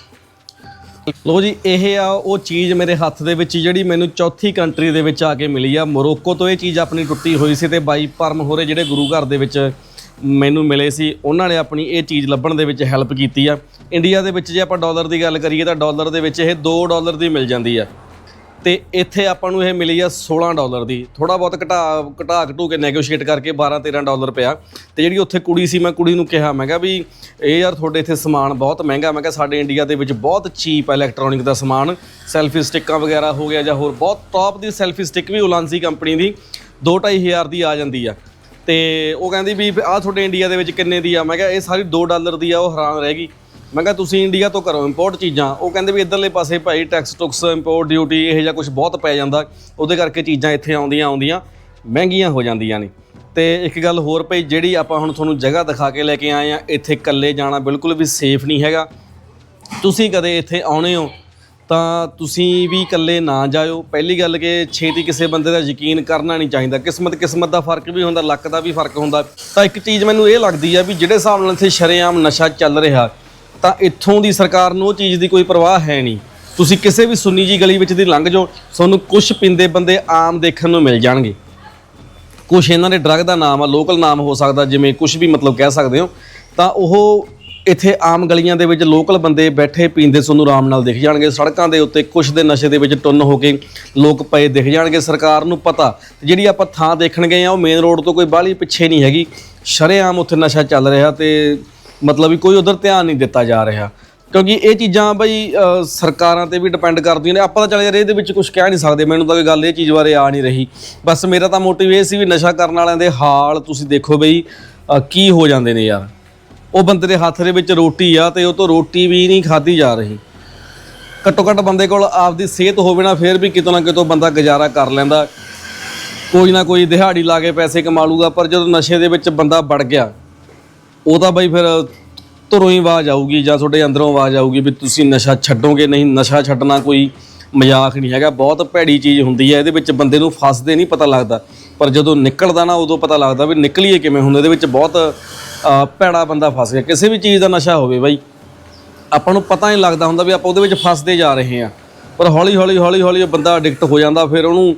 ਲੋ ਜੀ, ਇਹ ਆ ਉਹ ਚੀਜ਼ ਮੇਰੇ ਹੱਥ ਦੇ ਵਿੱਚ ਜਿਹੜੀ ਮੈਨੂੰ ਚੌਥੀ ਕੰਟਰੀ ਦੇ ਵਿੱਚ ਆ ਕੇ ਮਿਲੀ ਆ। ਮੋਰੋਕੋ ਤੋਂ ਇਹ ਚੀਜ਼ ਆਪਣੀ ਟੁੱਟੀ ਹੋਈ ਸੀ ਤੇ ਬਾਈ ਪਰਮ ਹੋਰੇ ਜਿਹੜੇ ਗੁਰੂ ਘਰ ਦੇ ਵਿੱਚ ਮੈਨੂੰ ਮਿਲੇ ਸੀ, ਉਹਨਾਂ ਨੇ ਆਪਣੀ ਇਹ ਚੀਜ਼ ਲੱਭਣ ਦੇ ਵਿੱਚ ਹੈਲਪ ਕੀਤੀ ਆ। ਇੰਡੀਆ ਦੇ ਵਿੱਚ ਜੇ ਆਪਾਂ ਡਾਲਰ ਦੀ ਗੱਲ ਕਰੀਏ ਤਾਂ ਡਾਲਰ ਦੇ ਵਿੱਚ ਇਹ 2 ਡਾਲਰ ਦੀ ਮਿਲ ਜਾਂਦੀ ਆ। ਤੇ ਇੱਥੇ ਆਪਾਂ ਨੂੰ ਇਹ ਮਿਲੀ ਆ 16 ਡਾਲਰ ਦੀ। ਥੋੜਾ ਬਹੁਤ ਘਟਾ ਘਟਾ ਘਟੂ ਕੇ ਨੈਗੋਸ਼ੀਏਟ ਕਰਕੇ 12 13 ਡਾਲਰ ਪਿਆ। ਤੇ ਜਿਹੜੀ ਉੱਥੇ ਕੁੜੀ ਸੀ, ਮੈਂ ਕੁੜੀ ਨੂੰ ਕਿਹਾ, ਮੈਂ ਕਿਹਾ ਵੀ ਇਹ ਯਾਰ ਤੁਹਾਡੇ ਇੱਥੇ ਸਮਾਨ ਬਹੁਤ ਮਹਿੰਗਾ ਮੈਂ ਕਿਹਾ ਸਾਡੇ ਇੰਡੀਆ ਦੇ ਵਿੱਚ ਬਹੁਤ ਚੀਪ ਇਲੈਕਟ੍ਰੋਨਿਕ ਦਾ ਸਮਾਨ ਸੈਲਫੀ ਸਟਿੱਕਾਂ ਵਗੈਰਾ ਹੋ ਗਿਆ ਜਾਂ ਹੋਰ ਬਹੁਤ ਟੌਪ ਦੀ ਸੈਲਫੀ ਸਟਿੱਕ ਵੀ ਉਲਾਂਸੀ ਕੰਪਨੀ ਦੀ 2-2500 ਦੀ ਆ ਜਾਂਦੀ ਆ। ਤੇ ਉਹ ਕਹਿੰਦੀ ਵੀ ਆਹ ਤੁਹਾਡੇ ਇੰਡੀਆ ਦੇ ਵਿੱਚ ਕਿੰਨੇ ਦੀ ਆ? ਮੈਂ ਕਿਹਾ ਇਹ ਸਾਰੀ 2 ਡਾਲਰ ਦੀ ਆ, ਉਹ ਹੈਰਾਨ ਰਹਿ ਗਈ। ਮੈਂ ਕਿਹਾ ਤੁਸੀਂ ਇੰਡੀਆ ਤੋਂ ਕਰੋ ਇੰਪੋਰਟ ਚੀਜ਼ਾਂ, ਉਹ ਕਹਿੰਦੇ ਵੀ ਇਧਰਲੇ ਪਾਸੇ ਭਾਈ ਟੈਕਸ ਟੁਕਸ ਇੰਪੋਰਟ ਡਿਊਟੀ ਇਹ ਜਿਹਾ ਕੁਝ ਬਹੁਤ ਪੈ ਜਾਂਦਾ, ਉਹਦੇ ਕਰਕੇ ਚੀਜ਼ਾਂ ਇੱਥੇ ਆਉਂਦੀਆਂ ਆਉਂਦੀਆਂ, ਮਹਿੰਗੀਆਂ ਹੋ ਜਾਂਦੀਆਂ ਨੇ। ਤੇ ਇੱਕ ਗੱਲ ਹੋਰ ਭਈ, ਜਿਹੜੀ ਆਪਾਂ ਹੁਣ ਤੁਹਾਨੂੰ ਜਗ੍ਹਾ ਦਿਖਾ ਕੇ ਲੈ ਕੇ ਆਏ ਆ ਇੱਥੇ ਇਕੱਲੇ ਜਾਣਾ ਬਿਲਕੁਲ ਵੀ ਸੇਫ ਨਹੀਂ ਹੈਗਾ। ਤੁਸੀਂ ਕਦੇ ਇੱਥੇ ਆਉਣੇ ਹੋ, ਤਾਂ ਤੁਸੀਂ ਵੀ ਇਕੱਲੇ ਨਾ ਜਾਇਓ। ਪਹਿਲੀ ਗੱਲ ਕਿ ਛੇਤੀ ਕਿਸੇ ਬੰਦੇ ਦਾ ਯਕੀਨ ਕਰਨਾ ਨਹੀਂ ਚਾਹੀਦਾ। ਕਿਸਮਤ ਕਿਸਮਤ ਦਾ ਫ਼ਰਕ ਵੀ ਹੁੰਦਾ, ਲੱਕ ਦਾ ਵੀ ਫ਼ਰਕ ਹੁੰਦਾ। ਤਾਂ ਇੱਕ ਚੀਜ਼ ਮੈਨੂੰ ਇਹ ਲੱਗਦੀ ਆ ਵੀ ਜਿਹੜੇ ਹਿਸਾਬ ਨਾਲ ਇੱਥੇ ਸ਼ਰੇਆਮ ਨਸ਼ਾ ਚੱਲ ਰਿਹਾ ਤਾਂ ਇੱਥੋਂ ਦੀ ਸਰਕਾਰ ਨੂੰ ਉਹ ਚੀਜ਼ ਦੀ ਕੋਈ ਪਰਵਾਹ ਹੈ ਨਹੀਂ। ਤੁਸੀਂ ਕਿਸੇ ਵੀ ਸੁੰਨੀ ਜੀ ਗਲੀ ਵਿੱਚ ਦੀ ਲੰਘ ਜਾਓ, ਤੁਹਾਨੂੰ ਕੁਝ ਪਿੰਦੇ ਬੰਦੇ ਆਮ ਦੇਖਣ ਨੂੰ ਮਿਲ ਜਾਣਗੇ। ਕੁਝ ਇਹਨਾਂ ਦੇ ਡਰੱਗ ਦਾ ਨਾਮ ਆ ਲੋਕਲ ਨਾਮ ਹੋ ਸਕਦਾ, ਜਿਵੇਂ ਕੁਝ ਵੀ ਮਤਲਬ ਕਹਿ ਸਕਦੇ ਹੋ। ਤਾਂ ਉਹ ਇੱਥੇ ਆਮ ਗਲੀਆਂ ਦੇ ਵਿੱਚ ਲੋਕਲ ਬੰਦੇ ਬੈਠੇ ਪੀਂਦੇ ਤੁਹਾਨੂੰ ਆਰਾਮ ਨਾਲ ਦਿਖ ਜਾਣਗੇ। ਸੜਕਾਂ ਦੇ ਉੱਤੇ ਕੁਛ ਦੇ ਨਸ਼ੇ ਦੇ ਵਿੱਚ ਟੁੰਨ ਹੋ ਕੇ ਲੋਕ ਪਏ ਦਿਖ ਜਾਣਗੇ। ਸਰਕਾਰ ਨੂੰ ਪਤਾ, ਜਿਹੜੀ ਆਪਾਂ ਥਾਂ ਦੇਖਣ ਗਏ ਆ, ਉਹ ਮੇਨ ਰੋਡ ਤੋਂ ਕੋਈ ਬਾਹਲੀ ਪਿੱਛੇ ਨਹੀਂ ਹੈਗੀ। ਸ਼ਰੇਆਮ ਉੱਥੇ ਨਸ਼ਾ ਚੱਲ ਰਿਹਾ ਤੇ ਮਤਲਬ ਵੀ ਕੋਈ ਉਧਰ ਧਿਆਨ ਨਹੀਂ ਦਿੱਤਾ ਜਾ ਰਿਹਾ। ਕਿਉਂਕਿ ਇਹ ਚੀਜ਼ਾਂ ਬਈ ਅ, ਸਰਕਾਰਾਂ ਤੇ ਵੀ ਡਿਪੈਂਡ ਕਰਦੀਆਂ ਨੇ। ਆਪਾਂ ਤਾਂ ਚੱਲ ਯਾਰ ਇਹਦੇ ਵਿੱਚ ਕੁਝ ਕਹਿ ਨਹੀਂ ਸਕਦੇ। ਮੈਨੂੰ ਤਾਂ ਕੋਈ ਗੱਲ ਇਹ ਚੀਜ਼ ਬਾਰੇ ਆ ਨਹੀਂ ਰਹੀ। ਬਸ ਮੇਰਾ ਤਾਂ ਮੋਟਿਵ ਇਹ ਸੀ ਵੀ ਨਸ਼ਾ ਕਰਨ ਵਾਲਿਆਂ ਦੇ ਹਾਲ ਤੁਸੀਂ ਦੇਖੋ ਬਈ ਅ, ਕੀ ਹੋ ਜਾਂਦੇ ਨੇ ਯਾਰ। ਉਹ ਬੰਦੇ ਦੇ ਹੱਥ ਦੇ ਵਿੱਚ ਰੋਟੀ ਆ ਤੇ ਉਹ ਤੋਂ ਰੋਟੀ ਵੀ ਨਹੀਂ ਖਾਧੀ ਜਾ ਰਹੀ। ਘੱਟੋ ਘੱਟ ਬੰਦੇ ਕੋਲ ਆਪਦੀ ਸਿਹਤ ਹੋਵੇ ਨਾ ਫਿਰ ਵੀ ਕਿਤੋਂ ਨਾ ਕਿਤੋਂ ਬੰਦਾ ਗੁਜ਼ਾਰਾ ਕਰ ਲੈਂਦਾ। ਕੋਈ ਨਾ ਕੋਈ ਦਿਹਾੜੀ ਲਾ ਕੇ ਪੈਸੇ ਕਮਾ ਲੂਗਾ ਪਰ ਜਦੋਂ ਨਸ਼ੇ ਦੇ ਵਿੱਚ ਬੰਦਾ ਵੜ ਗਿਆ ਉਹ ਤਾਂ ਬਾਈ ਫਿਰ ਧੁਰੋਂ ਹੀ ਆਵਾਜ਼ ਆਊਗੀ ਜਾਂ ਤੁਹਾਡੇ ਅੰਦਰੋਂ ਆਵਾਜ਼ ਆਊਗੀ ਵੀ ਤੁਸੀਂ ਨਸ਼ਾ ਛੱਡੋਗੇ ਨਹੀਂ, ਨਸ਼ਾ ਛੱਡਣਾ ਕੋਈ ਮਜ਼ਾਕ ਨਹੀਂ ਹੈਗਾ, ਬਹੁਤ ਭੈੜੀ ਚੀਜ਼ ਹੁੰਦੀ ਹੈ, ਇਹਦੇ ਵਿੱਚ ਬੰਦੇ ਨੂੰ ਫਸਦੇ ਨਹੀਂ ਪਤਾ ਲੱਗਦਾ। ਪਰ ਜਦੋਂ ਨਿਕਲਦਾ ਨਾ, ਉਦੋਂ ਪਤਾ ਲੱਗਦਾ ਵੀ ਨਿਕਲੀਏ ਕਿਵੇਂ ਹੁੰਦਾ ਇਹਦੇ ਵਿੱਚ ਬਹੁਤ ਭੈੜਾ ਬੰਦਾ ਫਸ ਗਿਆ। ਕਿਸੇ ਵੀ ਚੀਜ਼ ਦਾ ਨਸ਼ਾ ਹੋਵੇ ਬਾਈ, ਆਪਾਂ ਨੂੰ ਪਤਾ ਨਹੀਂ ਲੱਗਦਾ ਹੁੰਦਾ ਵੀ ਆਪਾਂ ਉਹਦੇ ਵਿੱਚ ਫਸਦੇ ਜਾ ਰਹੇ ਹਾਂ। ਪਰ ਹੌਲੀ ਹੌਲੀ ਹੌਲੀ ਹੌਲੀ ਉਹ ਬੰਦਾ ਐਡਿਕਟ ਹੋ ਜਾਂਦਾ, ਫਿਰ ਉਹਨੂੰ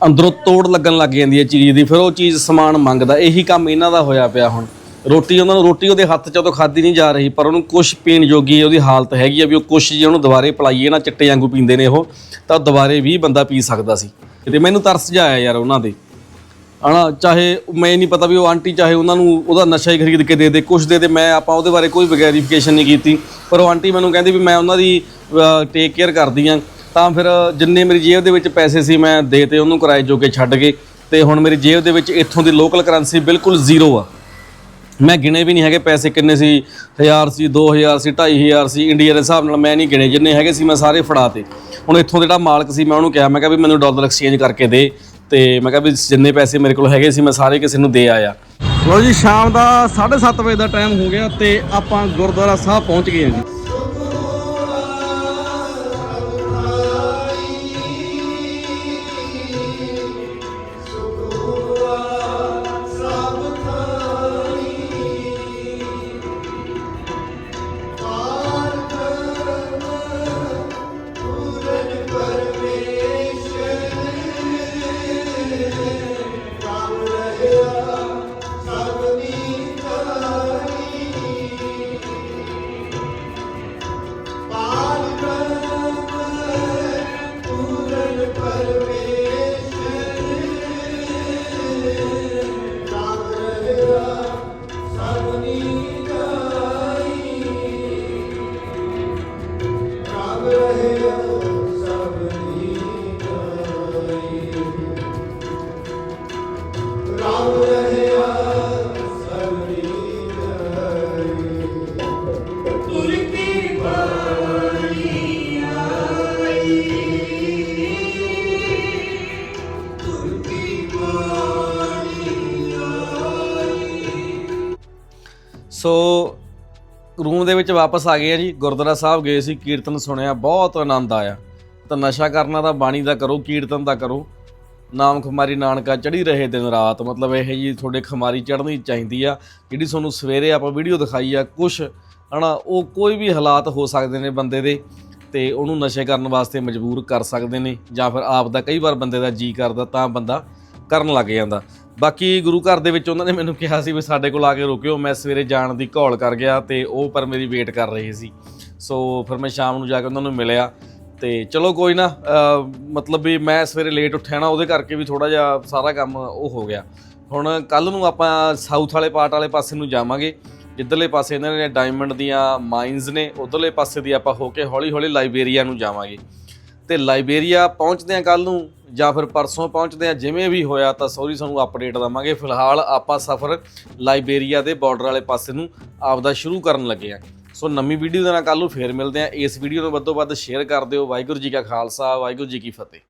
ਅੰਦਰੋਂ ਤੋੜ ਲੱਗਣ ਲੱਗ ਜਾਂਦੀ ਹੈ ਚੀਜ਼ ਦੀ, ਫਿਰ ਉਹ ਚੀਜ਼ ਸਮਾਨ ਮੰਗਦਾ। ਇਹੀ ਕੰਮ ਇਹਨਾਂ ਦਾ ਹੋਇਆ ਪਿਆ ਹੁਣ। ਰੋਟੀ ਉਹਨਾਂ ਨੂੰ ਰੋਟੀ ਉਹਦੇ ਹੱਥ 'ਚ ਤੋਂ ਖਾਦੀ ਨਹੀਂ ਜਾ ਰਹੀ, ਪਰ ਉਹਨੂੰ ਕੁਛ ਪੀਣ ਜੋਗੀ ਉਹਦੀ ਹਾਲਤ ਹੈਗੀ ਆ ਵੀ ਉਹ ਕੁਛ ਜੇ ਉਹਨੂੰ ਦੁਬਾਰੇ ਪਲਾਈਏ ਨਾ, ਚਿੱਟੇ ਵਾਂਗੂ ਪੀਂਦੇ ਨੇ ਉਹ, ਤਾਂ ਦੁਬਾਰੇ ਵੀ ਬੰਦਾ ਪੀ ਸਕਦਾ ਸੀ। ਤੇ ਮੈਨੂੰ ਤਰਸ ਜਾਇਆ ਯਾਰ ਉਹਨਾਂ ਦੇ। ਹਨਾ, ਚਾਹੇ ਮੈਂ ਨਹੀਂ ਪਤਾ ਵੀ ਉਹ ਆਂਟੀ ਚਾਹੇ ਉਹਨਾਂ ਨੂੰ ਉਹਦਾ ਨਸ਼ਾ ਹੀ ਖਰੀਦ ਕੇ ਦੇ ਦੇ, ਕੁਛ ਦੇ ਦੇ, ਮੈਂ ਆਪਾਂ ਉਹਦੇ ਬਾਰੇ ਕੋਈ ਵੈਰੀਫਿਕੇਸ਼ਨ ਨਹੀਂ ਕੀਤੀ। ਪਰ ਉਹ ਆਂਟੀ ਮੈਨੂੰ ਕਹਿੰਦੀ ਵੀ ਮੈਂ ਉਹਨਾਂ ਦੀ ਟੇਕ ਕੇਅਰ ਕਰਦੀ ਆ। ਤਾਂ ਫਿਰ ਜਿੰਨੇ ਮੇਰੀ ਜੇਬ ਦੇ ਵਿੱਚ ਪੈਸੇ ਸੀ, ਮੈਂ ਦੇ ਤੇ ਉਹਨੂੰ ਕਿਰਾਏ ਜੋਗੇ ਛੱਡ ਕੇ, ਤੇ ਹੁਣ ਮੇਰੀ ਜੇਬ ਦੇ ਵਿੱਚ ਇੱਥੋਂ ਦੀ ਲੋਕਲ ਕਰੰਸੀ ਬਿਲਕੁਲ ਜ਼ੀਰੋ ਆ। ਮੈਂ ਗਿਣੇ ਵੀ ਨਹੀਂ ਹੈਗੇ, ਪੈਸੇ ਕਿੰਨੇ ਸੀ? 1000 ਸੀ 2000 ਸੀ 2500 ਸੀ। ਇੰਡੀਆ ਦੇ ਹਿਸਾਬ ਨਾਲ ਮੈਂ ਨਹੀਂ ਗਿਣੇ, ਜਿੰਨੇ ਹੈਗੇ ਸੀ ਮੈਂ ਸਾਰੇ ਫੜਾਤੇ। ਹੁਣ ਇੱਥੋਂ ਦਾ ਜਿਹੜਾ ਮਾਲਕ ਸੀ, ਮੈਂ ਉਹਨੂੰ ਕਿਹਾ, ਮੈਂ ਕਿਹਾ ਵੀ ਮੈਨੂੰ ਡਾਲਰ ਐਕਸਚੇਂਜ ਕਰਕੇ ਦੇ। ਤੇ ਮੈਂ ਕਿਹਾ ਵੀ ਜਿੰਨੇ ਪੈਸੇ ਮੇਰੇ ਕੋਲ ਹੈਗੇ ਸੀ, ਮੈਂ ਸਾਰੇ ਕਿਸੇ ਨੂੰ ਦੇ ਆਇਆ। ਲੋ ਜੀ, ਸ਼ਾਮ ਦਾ 7:30 ਵਜੇ ਦਾ ਟਾਈਮ ਹੋ ਗਿਆ ਤੇ ਆਪਾਂ ਗੁਰਦੁਆਰਾ ਸਾਹਿਬ ਪਹੁੰਚ ਗਏ ਹਾਂ ਜੀ। ਵਿੱਚ ਵਾਪਸ ਆ ਗਏ ਆ ਜੀ। ਗੁਰਦੁਆਰਾ ਸਾਹਿਬ ਗਏ ਸੀ, ਕੀਰਤਨ ਸੁਣਿਆ, ਬਹੁਤ ਆਨੰਦ ਆਇਆ। ਤਾਂ ਨਸ਼ਾ ਕਰਨਾ ਦਾ ਬਾਣੀ ਦਾ ਕਰੋ, ਕੀਰਤਨ ਦਾ ਕਰੋ। ਨਾਮ ਖੁਮਾਰੀ ਨਾਨਕਾ ਚੜੀ ਰਹੇ ਦਿਨ ਰਾਤ। ਮਤਲਬ ਇਹ ਜੀ ਤੁਹਾਡੇ ਖੁਮਾਰੀ ਚੜ੍ਹਨੀ ਚਾਹੀਦੀ ਆ। ਜਿਹੜੀ ਤੁਹਾਨੂੰ ਸਵੇਰੇ ਆਪਾਂ ਵੀਡੀਓ ਦਿਖਾਈ ਆ, ਕੁਛ, ਹਨਾ, ਉਹ ਕੋਈ ਵੀ ਹਾਲਾਤ ਹੋ ਸਕਦੇ ਨੇ ਬੰਦੇ ਦੇ ਤੇ ਉਹਨੂੰ ਨਸ਼ੇ ਕਰਨ ਵਾਸਤੇ ਮਜਬੂਰ ਕਰ ਸਕਦੇ ਨੇ ਜਾਂ ਫਿਰ ਆਪ ਦਾ ਕਈ ਵਾਰ ਬੰਦੇ ਦਾ ਜੀ ਕਰਦਾ, ਤਾਂ ਬੰਦਾ ਕਰਨ ਲੱਗ ਜਾਂਦਾ। ਬਾਕੀ ਗੁਰੂ ਘਰ ਦੇ ਵਿੱਚ ਉਹਨਾਂ ਨੇ ਮੈਨੂੰ ਕਿਹਾ ਸੀ ਵੀ ਸਾਡੇ ਕੋਲ ਆ ਕੇ ਰੁਕਿਓ, ਮੈਂ ਸਵੇਰੇ ਜਾਣ ਦੀ ਘੋਲ ਕਰ ਗਿਆ ਤੇ ਉਹ ਪਰ ਮੇਰੀ ਵੇਟ ਕਰ ਰਹੇ ਸੀ। ਸੋ ਫਿਰ ਮੈਂ ਸ਼ਾਮ ਨੂੰ ਜਾ ਕੇ ਉਹਨਾਂ ਨੂੰ ਮਿਲਿਆ ਤੇ ਚਲੋ ਕੋਈ ਨਾ ਮਤਲਬ ਵੀ ਮੈਂ ਸਵੇਰੇ ਲੇਟ ਉੱਠਿਆ ਨਾ, ਉਹਦੇ ਕਰਕੇ ਵੀ ਥੋੜਾ ਜਿਹਾ ਸਾਰਾ ਕੰਮ ਉਹ ਹੋ ਗਿਆ। ਹੁਣ ਕੱਲ ਨੂੰ ਆਪਾਂ ਸਾਊਥ ਵਾਲੇ ਪਾਰਟ ਵਾਲੇ ਪਾਸੇ ਨੂੰ ਜਾਵਾਂਗੇ। ਜਿੱਧਰਲੇ ਪਾਸੇ ਇਹਨਾਂ ਨੇ ਡਾਇਮੰਡ ਦੀਆਂ ਮਾਈਨਸ ਨੇ, ਉਧਰਲੇ ਪਾਸੇ ਦੀ ਆਪਾਂ ਹੋ ਕੇ ਹੌਲੀ ਹੌਲੀ ਲਾਈਬੇਰੀਆ ਨੂੰ ਜਾਵਾਂਗੇ। ਤੇ ਲਾਈਬੇਰੀਆ ਪਹੁੰਚਦੇ ਆ ਕੱਲ ਨੂੰ। ਜਾਂ ਫਿਰ ਪਰਸੋਂ ਪਹੁੰਚਦੇ ਆ ਜਿਵੇਂ ਵੀ ਹੋਇਆ ਤਾਂ ਸੌਰੀ ਸਾਨੂੰ ਅਪਡੇਟ ਦਵਾਂਗੇ। ਫਿਲਹਾਲ ਆਪਾਂ ਸਫ਼ਰ ਲਾਈਬੇਰੀਆ ਦੇ ਬਾਰਡਰ ਵਾਲੇ ਪਾਸੇ ਨੂੰ ਆਪਦਾ ਸ਼ੁਰੂ ਕਰਨ ਲੱਗੇ ਆ ਸੋ ਨਵੀਂ ਵੀਡੀਓ ਦੇ ਨਾਲ ਕੱਲ ਨੂੰ ਫੇਰ ਮਿਲਦੇ ਆ ਇਸ ਵੀਡੀਓ ਨੂੰ ਵੱਧੋ ਵੱਧ ਸ਼ੇਅਰ ਕਰ ਦਿਓ। ਵਾਹਿਗੁਰੂ ਜੀ ਕਾ ਖਾਲਸਾ, ਵਾਹਿਗੁਰੂ ਜੀ ਕੀ ਫਤਿਹ।